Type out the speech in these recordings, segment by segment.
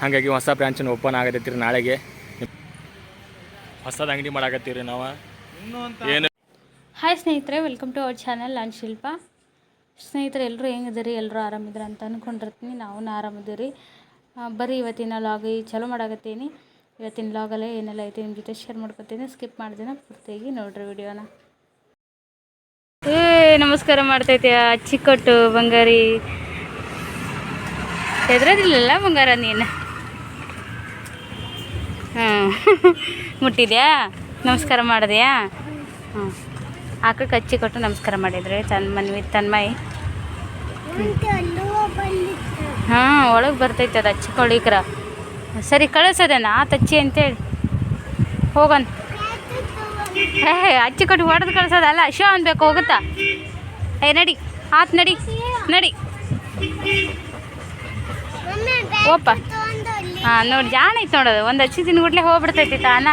ಹಾಗಾಗಿ ಹೊಸ ಬ್ರಾಂಚನ್ನು ಓಪನ್ ಆಗತೈತಿ ರೀ ನಾಳೆಗೆ. ಹೊಸದ ಅಂಗಡಿ ಮಾಡಾಕತ್ತೀವಿ ರೀ ನಾವು. ಏನು? ಹಾಯ್ ಸ್ನೇಹಿತರೆ ವೆಲ್ಕಮ್ ಟು ಅವರ್ ಚಾನಲ್ ನಾನು ಶಿಲ್ಪ. ಸ್ನೇಹಿತರೆ ಎಲ್ಲರೂ ಹೆಂಗಿದ್ದೀರಿ? ಎಲ್ಲರೂ ಆರಾಮಿದ್ರ ಅಂತ ಅಂದ್ಕೊಂಡಿರ್ತೀನಿ ನಾವು ಆರಾಮಿದ್ದೀರಿ ಬರೀ ಇವತ್ತಿನ ಲಾಗ್ ಚಲೋ ಮಾಡಾಕತ್ತೀನಿ. ಇವತ್ತಿನ ಲಾಗಲ್ಲೇ ಏನೆಲ್ಲ ಐತೆ ನಿಮ್ಮ ಜೊತೆ ಶೇರ್ ಮಾಡ್ಕೊತೀನಿ. ಸ್ಕಿಪ್ ಮಾಡ್ದಿನ ಪೂರ್ತಿಯಾಗಿ ನೋಡ್ರಿ ವಿಡಿಯೋನ ಏ ನಮಸ್ಕಾರ ಮಾಡ್ತೈತೆ ಚಿಕ್ಕಟ್ಟು ಕೊಟ್ಟು ಬಂಗಾರಿ. ಹೆದ್ರದಿಲ್ಲಲ್ಲ ಬಂಗಾರ ನೀನು? ಹಾಂ. ಮುಟ್ಟಿದ್ಯಾ? ನಮಸ್ಕಾರ ಮಾಡಿದ್ಯಾ? ಹ್ಞೂ ಆಕಳಕ್ಕೆ ಕಚ್ಚಿ ಕೊಟ್ಟು ನಮಸ್ಕಾರ ಮಾಡಿದ್ರೆ ತನ್ನ ಮನ್ವಿ ತನ್ಮಯ್ ಹಾಂ ಒಳಗೆ ಬರ್ತೈತೆ ಅದು ಹಚ್ಕೊಳಿಕ್ರ ಸರಿ ಕಳಿಸೋದೇನ? ಆ ತಚ್ಚಿ ಅಂತೇಳಿ. ಹೋಗನ್. ಏ ಹಚ್ಚಿ ಕೊಟ್ಟು ಹೊಡೆದು ಕಳ್ಸೋದಲ್ಲ ಶೋ ಅನ್ಬೇಕು ಹೋಗುತ್ತಾ? ಏ ನಡಿ. ಆತ್ ನಡಿ. ನಡಿ. ಓಪ ಹಾಂ ನೋಡಿ ಜಾಣ ಐತೆ ನೋಡೋದು ಒಂದು ಹಚ್ಚಿ ತಿನ್ಬಿಡ್ಲೆ ಹೋಗ್ಬಿಡ್ತೈತಿ ತಾನ.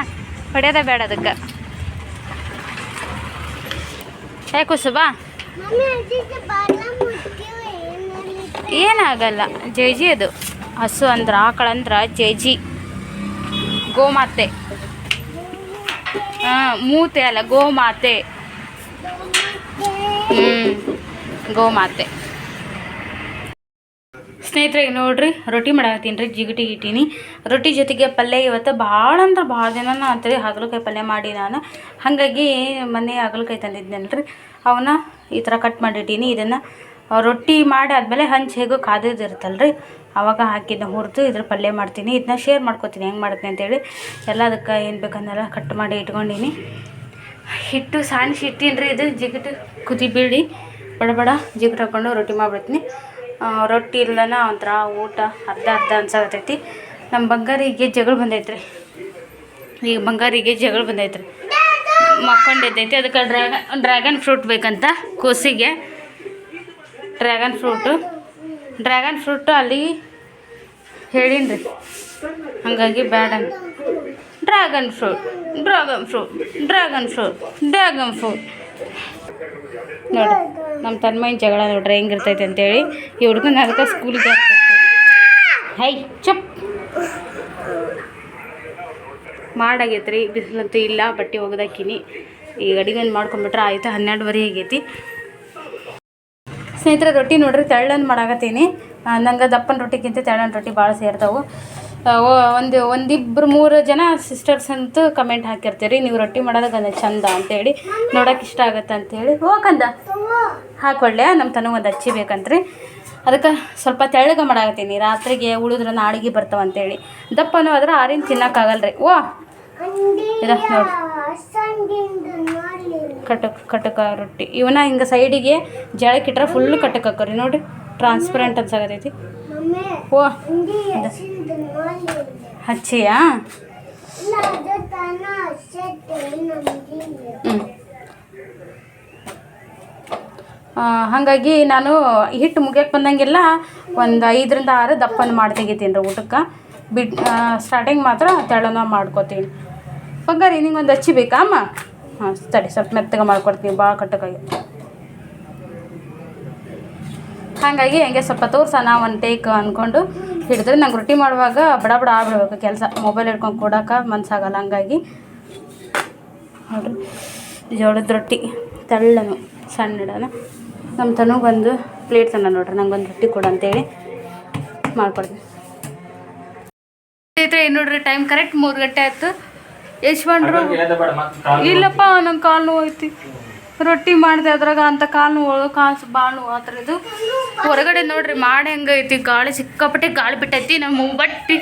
ಹೊಡೆಯೋದ ಬೇಡ ಅದಕ್ಕೆ. ಏ ಕುಸುಬಾ ಏನಾಗಲ್ಲ ಜೇಜಿ ಅದು. ಹಸು ಅಂದ್ರೆ ಆಕಳ ಅಂದ್ರೆ ಜೇಜಿ. ಗೋಮಾತೆ. ಹಾಂ ಮೂತೆ ಅಲ್ಲ ಗೋಮಾತೆ. ಹ್ಞೂ ಗೋಮಾತೆ. ಸ್ನೇಹಿತರೆ, ನೋಡಿರಿ, ರೊಟ್ಟಿ ಮಾಡಾಕತ್ತೀನಿ ರೀ, ಜಿಗಟಿ ಇಟ್ಟೀನಿ. ರೊಟ್ಟಿ ಜೊತೆಗೆ ಪಲ್ಯ ಇವತ್ತು ಭಾಳ ಅಂದ್ರೆ ಭಾಳ ದಿನ ಅಂತೇಳಿ ಹಾಗಲಕಾಯಿ ಪಲ್ಯ ಮಾಡಿ ನಾನು. ಹಾಗಾಗಿ ಮೊನ್ನೆ ಹಾಗಲಕಾಯಿ ತಂದಿದ್ದೆನಲ್ರಿ ಅವನ್ನ ಈ ಥರ ಕಟ್ ಮಾಡಿಟ್ಟೀನಿ. ಇದನ್ನು ರೊಟ್ಟಿ ಮಾಡಿ ಆದಮೇಲೆ ಹಂಚು ಹೇಗೋ ಕಾದಿದಿರುತ್ತಲ್ಲ ರೀ, ಅವಾಗ ಹಾಕಿದ್ನ ಹುರಿದು ಇದ್ರ ಪಲ್ಯ ಮಾಡ್ತೀನಿ. ಇದನ್ನ ಶೇರ್ ಮಾಡ್ಕೊತೀನಿ, ಹೆಂಗೆ ಮಾಡ್ತೀನಿ ಅಂತೇಳಿ. ಎಲ್ಲ ಅದಕ್ಕೆ ಏನು ಬೇಕನ್ನೆಲ್ಲ ಕಟ್ ಮಾಡಿ ಇಟ್ಕೊಂಡೀನಿ. ಹಿಟ್ಟು ಸಾಣಿಸಿ ಇಟ್ಟೀನಿ ರೀ ಇದು, ಜಿಗಿಟು ಕುದಿ ಬೀಳಿ ಬಡ ಬಡ ಜಿಗಟ್ ಹಾಕ್ಕೊಂಡು ರೊಟ್ಟಿ ಮಾಡಿಬಿಡ್ತೀನಿ. ರೊಟ್ಟಿ ಇಲ್ಲನ ಒಂಥರ ಊಟ ಅರ್ಧ ಅರ್ಧ ಅನ್ಸಾಕತ್ತೈತಿ. ನಮ್ಮ ಬಂಗಾರಿಗೆ ಜಗಳ ಬಂದೈತ್ರಿ. ಈಗ ಬಂಗಾರಿಗೆ ಜಗಳ ಬಂದೈತ್ರಿ. ಮಕ್ಕೊಂಡಿದ್ದೈತಿ ಅದಕ್ಕೆ ಡ್ರ್ಯಾಗನ್ ಡ್ರ್ಯಾಗನ್ ಫ್ರೂಟ್ ಬೇಕಂತ ಕೂಸಿಗೆ. Dragon fruit. ಡ್ರ್ಯಾಗನ್ ಫ್ರೂಟು ಅಲ್ಲಿ ಹೇಳೀನಿ ರೀ ಹಾಗಾಗಿ ಬೇಡ dragon fruit dragon fruit dragon fruit dragon fruit. ನೋಡ್ರಿ ನಮ್ಮ ತನ್ಮಯ್ಯನ ಜಗಳ ನೋಡ್ರಿ ಹೆಂಗಿರ್ತೈತೆ ಅಂತೇಳಿ, ಈ ಹುಡುಗನ ಅದಕ್ಕೆ ಸ್ಕೂಲಿಗೆ ಹೈ, ಚಪ್. ಮಾಡಾಗೈತೆ ರೀ ಬಿಸಿಲಂತೂ ಇಲ್ಲ, ಬಟ್ಟೆ ಒಗ್ದಾಕಿನಿ. ಈಗ ಅಡಿಗೆ ಒಂದು ಮಾಡ್ಕೊಂಬಿಟ್ರೆ ಆಯಿತು, ಹನ್ನೆರಡುವರೆ ಆಗೈತಿ. ಸ್ನೇಹಿತರೆ, ರೊಟ್ಟಿ ನೋಡ್ರಿ ತೆಳ್ಳನ್ನು ಮಾಡಾಕತ್ತೀನಿ. ನಂಗೆ ದಪ್ಪನ ರೊಟ್ಟಿಗಿಂತ ತೆಳ್ಳನ ರೊಟ್ಟಿ ಭಾಳ ಸೇರ್ತಾವೆ. ಒಂದು ಒಂದಿಬ್ಬರು ಮೂರು ಜನ ಸಿಸ್ಟರ್ಸ್ ಅಂತೂ ಕಮೆಂಟ್ ಹಾಕಿರ್ತೀರಿ. ನೀವು ರೊಟ್ಟಿ ಮಾಡೋದಾಗ ಚಂದ ಅಂತೇಳಿ. ನೋಡೋಕೆ ಇಷ್ಟ ಆಗುತ್ತೆ ಅಂತೇಳಿ. ಹೋಗಂದ ಹಾಕೊಳ್ಳೆ ನಮ್ಮ ತನಗೆ ಒಂದು ಹಚ್ಚಿ ಬೇಕಂತ್ರಿ. ಅದಕ್ಕೆ ಸ್ವಲ್ಪ ತೆಳ್ಳಗೆ ಮಾಡಾಕತ್ತೀನಿ. ರಾತ್ರಿಗೆ ಉಳಿದ್ರೆ ನಾಳೆಗೆ ಬರ್ತಾವ ಅಂತೇಳಿ. ದಪ್ಪನೂ ಆದ್ರೆ ಆರಿನ ರೀ ಓ. ಇದ ನೋಡಿ. ಕಟಕ್, ಕಟಕ ರೊಟ್ಟಿ. ಇವನ್ನ ಹಿಂಗೆ ಸೈಡಿಗೆ ಜಳಕ್ಕಿಟ್ರೆ ಫುಲ್ ಕಟಕ್ ಹಾಕೋರಿ. ನೋಡಿ ಟ್ರಾನ್ಸ್ಪರೆಂಟ್ ಅನ್ಸಾಗತೈತಿ ಓ ಹಚ್ಚಿಯಾ? ಹ್ಞೂ ಹಾಗಾಗಿ ನಾನು ಹಿಟ್ಟು ಮುಗಿಯಕ್ಕೆ ಬಂದಂಗೆಲ್ಲ ಒಂದು ಐದರಿಂದ ಆರು ದಪ್ಪನ ಮಾಡಿ ತೆಗಿತೀನಿ ರೀ ಊಟಕ್ಕೆ. ಬಿಡ್ ಸ್ಟಾರ್ಟಿಂಗ್ ಮಾತ್ರ ತೆಳನ ಮಾಡ್ಕೋತೀನಿ. ಬಂಗಾರಿ ನಿಂಗೆ ಒಂದು ಹಚ್ಚಿ ಬೇಕಾ ಅಮ್ಮ? ಹಾಂ ಸರಿ ಸ್ವಲ್ಪ ಮೆತ್ತಗೆ ಮಾಡ್ಕೊಡ್ತೀನಿ ಭಾಳ ಕಟ್ಟಕ್ಕಾಗಿ ಹಾಗಾಗಿ ಹಂಗೆ ಸ್ವಲ್ಪ ತೋರ್ಸೋಣ ಒಂದು ಟೇಕ್ ಅಂದ್ಕೊಂಡು ಹಿಡಿದ್ರೆ ನಂಗೆ ರೊಟ್ಟಿ ಮಾಡುವಾಗ ಬಡ ಬಡ ಆಗ್ಬಿಡ್ಬೇಕು ಕೆಲಸ. ಮೊಬೈಲ್ ಹಿಡ್ಕೊಂಡು ಕೊಡೋಕೆ ಮನ್ಸಾಗಲ್ಲ ಹಂಗಾಗಿ. ನೋಡ್ರಿ ಜೋಳದ ರೊಟ್ಟಿ ತಳ್ಳನು ಸಣ್ಣ ಇಡೋಣ ನಮ್ಮ ತನಗೆ ಒಂದು ಪ್ಲೇಟ್ ತನ ನೋಡ್ರಿ ನಂಗೆ ಒಂದು ರೊಟ್ಟಿ ಕೊಡು ಅಂತೇಳಿ ಮಾಡ್ಕೊಡ್ತೀನಿ. ಸ್ನೇಹಿತರೆ ಏನು ನೋಡ್ರಿ ಟೈಮ್ ಕರೆಕ್ಟ್ ಮೂರು ಗಂಟೆ ಆಯ್ತು. ಯಶ್ವಂಡ್ರು ಇಲ್ಲಪ್ಪ ನಂಗೆ ಕಾಲು ನೋವು ಐತಿ. ರೊಟ್ಟಿ ಮಾಡಿದೆ ಅದ್ರಾಗ ಅಂತ ಕಾಲು ನೋವು ಕಾಲು ಭಾಳ ನೋವು ಥರ ಇದು ಹೊರಗಡೆ ನೋಡ್ರಿ ಮಾಡಿ ಹೆಂಗೈತಿ ಗಾಳಿ ಸಿಕ್ಕಾಪಟ್ಟೆ ಗಾಳಿ ಬಿಟ್ಟೈತಿ ನಮ್ಮ ಬಟ್ಟೆ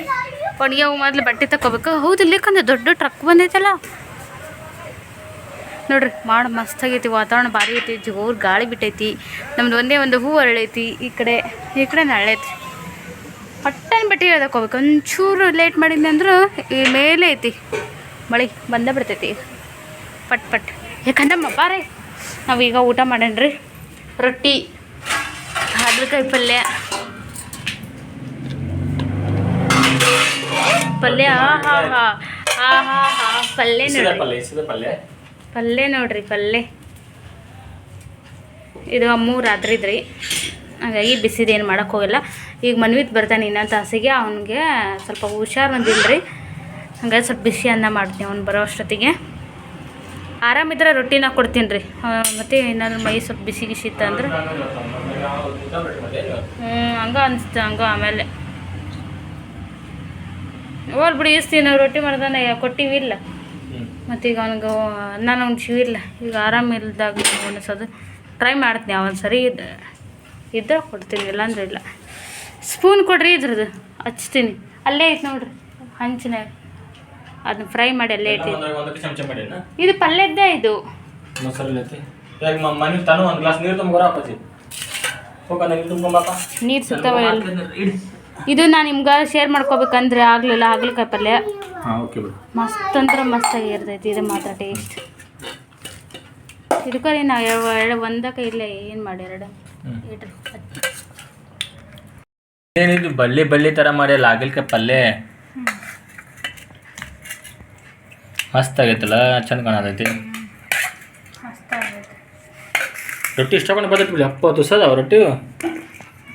ಒಣಗ್ಯಾವು ಮೊದ್ಲು ಬಟ್ಟೆ ತಗೋಬೇಕು ಹೌದು ಇಲ್ಲಿಕಂದ್ರೆ ದೊಡ್ಡ ಟ್ರಕ್ ಬಂದೈತಲ್ಲ. ನೋಡ್ರಿ, ಮಾಡಿ ಮಸ್ತಾಗೈತಿ ವಾತಾವರಣ ಭಾರಿ ಐತಿ, ಜೋರು ಗಾಳಿ ಬಿಟ್ಟೈತಿ. ನಮ್ದು ಒಂದೇ ಒಂದು ಹೂ ಅರಳೈತಿ, ಈ ಕಡೆ ಈ ಕಡೆ ನಳ್ಳೈತಿ ಪಟ್ಟನ ಬಟ್ಟೆ ಹೋಗ್ಬೇಕು ಒಂಚೂರು ಲೇಟ್ ಮಾಡಿದ್ನಿ ಅಂದ್ರೆ, ಈ ಮೇಲೆ ಐತಿ. ಮಳೆ ಬಂದೇ ಬಿಡ್ತೈತಿ. ಪಟ್ ಪಟ್. ಯಾಕಂದ್ರೆ ಬಾರೆ. ನಾವೀಗ ಊಟ ಮಾಡೇನ್ರಿ ರೊಟ್ಟಿ ಹಾಗಲಕಾಯಿ ಪಲ್ಯ. ಪಲ್ಯ ಹಾ ಹಾ ಹಾ ಹಾ ಪಲ್ಯ ನೋಡ್ರಿ. ಪಲ್ಯ ನೋಡ್ರಿ ಪಲ್ಯ. ಇದು ಅಮ್ಮು ರಾತ್ರಿದ್ರಿ. ಹಾಗಾಗಿ ಬಿಸಿದೇನು ಮಾಡೋಕ್ಕೆ ಹೋಗಿಲ್ಲ. ಈಗ ಮನ್ವಿತ್ ಬರ್ತಾನೆ ಇನ್ನೊಂದು ತಾಸಿಗೆ ಅವನಿಗೆ ಸ್ವಲ್ಪ ಹುಷಾರು ಬಂದಿಲ್ಲ ರೀ ಹಂಗಾಗಿ ಸ್ವಲ್ಪ ಬಿಸಿ ಅನ್ನ ಮಾಡ್ತೀನಿ ಅವ್ನು ಬರೋ ಅಷ್ಟೊತ್ತಿಗೆ. ಆರಾಮಿದ್ರೆ ರೊಟ್ಟಿನ ಕೊಡ್ತೀನಿ ರೀ ಮತ್ತು ಏನಾದ್ರು ಮೈ ಸ್ವಲ್ಪ ಬಿಸಿ ಬಿಸಿ ಇತ್ತಂದ್ರೆ ಹ್ಞೂ ಹಂಗ ಅನಿಸ್ತು ಹಂಗ ಆಮೇಲೆ. ಹೋಲ್ ಬಿಡಿ ಇಸ್ತೀವಿ ನಾವು ರೊಟ್ಟಿ ಮಾಡ್ದಾನೆ ಕೊಟ್ಟಿವಿ ಇಲ್ಲ. ಮತ್ತೀಗ ಅವ್ನಿಗೆ ನಾನು ಅವ್ನು ಶಿವಿಲ್ಲ ಈಗ ಆರಾಮಿಲ್ದಾಗ ಅನಿಸೋದು ಟ್ರೈ ಮಾಡ್ತೀನಿ ಅವನು ಸರಿ ಇದ್ದ ಇದ್ದರೆ ಕೊಡ್ತೀನಿ, ಇಲ್ಲಾಂದ್ರೆ ಇಲ್ಲ. ಸ್ಪೂನ್ ಕೊಡ್ರಿ ಇದ್ರದ್ದು ಹಚ್ತೀನಿ. ಅಲ್ಲೇ ಐತೆ ನೋಡ್ರಿ ಹಂಚಿನಾಗ ಅದನ್ನ ಫ್ರೈ ಮಾಡಿ ಅಲ್ಲೇ ಇಟ್ಟಿದ್ದೀನಿ ಒಂದಕ್ಕೆ ಚಮಚ ಮಾಡಿನ ಇದು ಪಲ್ಯದ್ದೇ ಇದು. ಮೊಸರು ಐತಿ ಈಗ ಮನೆ ತಾನು ಒಂದು ಗ್ಲಾಸ್ ನೀರು ಸುತ್ತವ ಇದು ನಾನು ನಿಮ್ಗೆ ಶೇರ್ ಮಾಡ್ಕೋಬೇಕಂದ್ರೆ ಆಗಲಿಲ್ಲ ಹಾಗಲಕಾಯಿ ಪಲ್ಯ. ಹಾ ಓಕೆ ಬಿಡು. ಮಸ್ತ್ ಅಂದ್ರೆ ಮಸ್ತಾಗಿ ಇರ್ತೈತಿ ಇದು ಮಾತ್ರ ಟೇಸ್ಟ್ ಇದಕ್ಕೆ ನಾವು ಎರಡು ಒಂದಕ್ಕೆ ಇಲ್ಲ ಏನು ಮಾಡಿ ಎರಡು? ಏನಿದು ಬಳ್ಳಿ ಬಳ್ಳಿ ಥರ ಮಾಡಿ ಹಾಗಲಕಾಯಿ ಪಲ್ಯ? ಮಸ್ತ್ ಆಗೈತಲ್ಲ ಚಂದ ಕಾಣತೈತಿ. ರೊಟ್ಟಿ ಇಷ್ಟಪಟ್ಟು ಬರ್ತೈತಿ ಬಿಡಿ ಅಪ್ಪ ತುಸದ ರೊಟ್ಟಿ.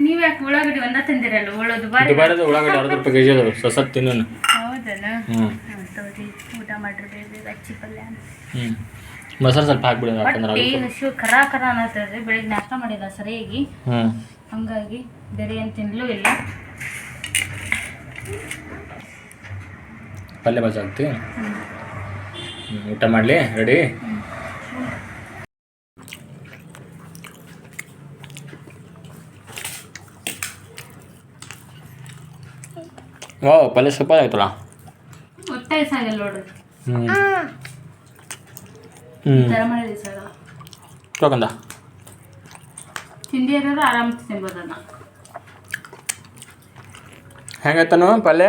ನೀವು ಯಾಕೆ ಉಳ್ಳಾಗಡ್ಡಿ ಒಂದ ತಿಂದಿರಲ್ಲ ಉಳ್ಳೋ ದುಬಾರಿ ದುಬಾರದ ಉಳ್ಳಾಗಡ್ಡಿ ಅರ್ಧ ರೂಪಾಯಿ ಕೆಜಿ ಅದಾವ ಸೊಸತ್ ತಿನ್ನೋನು. ಹೌದಲ್ಲ? ಹ್ಞೂ ಊಟ ಮಾಡ್ರಿ ಬೇಗ ಅಚ್ಚಿ ಪಲ್ಯ ಹ್ಞೂ ಮೊಸರು ಸ್ವಲ್ಪ ಹಾಕ್ಬಿಡಿ ಯಾಕಂದ್ರೆ ಏನು ಶಿವ ಖರ ಖರ ಅನ್ನತ್ತದ್ರಿ ಬೆಳಿಗ್ಗೆ ನಾಷ್ಟ ಮಾಡಿಲ್ಲ ಸರಿಯಾಗಿ. ಹ್ಞೂ ಹಂಗಾಗಿ ಬೇರೆ ಏನು ತಿನ್ಲೂ ಇಲ್ಲ. ಪಲ್ಯ ಬಾಜು ಆಗ್ತಿ? ಊಟ ಮಾಡಲಿ? ರೆಡಿ ಓ ಪಲ್ಯ ಸೂಪರ್ ಆಯ್ತಲ್ಲ ತಗೊಂಡ ತಿಂಡಿ ಆರಾಮ್ ಹೆಂಗಾಯ್ತನು ಪಲ್ಯ?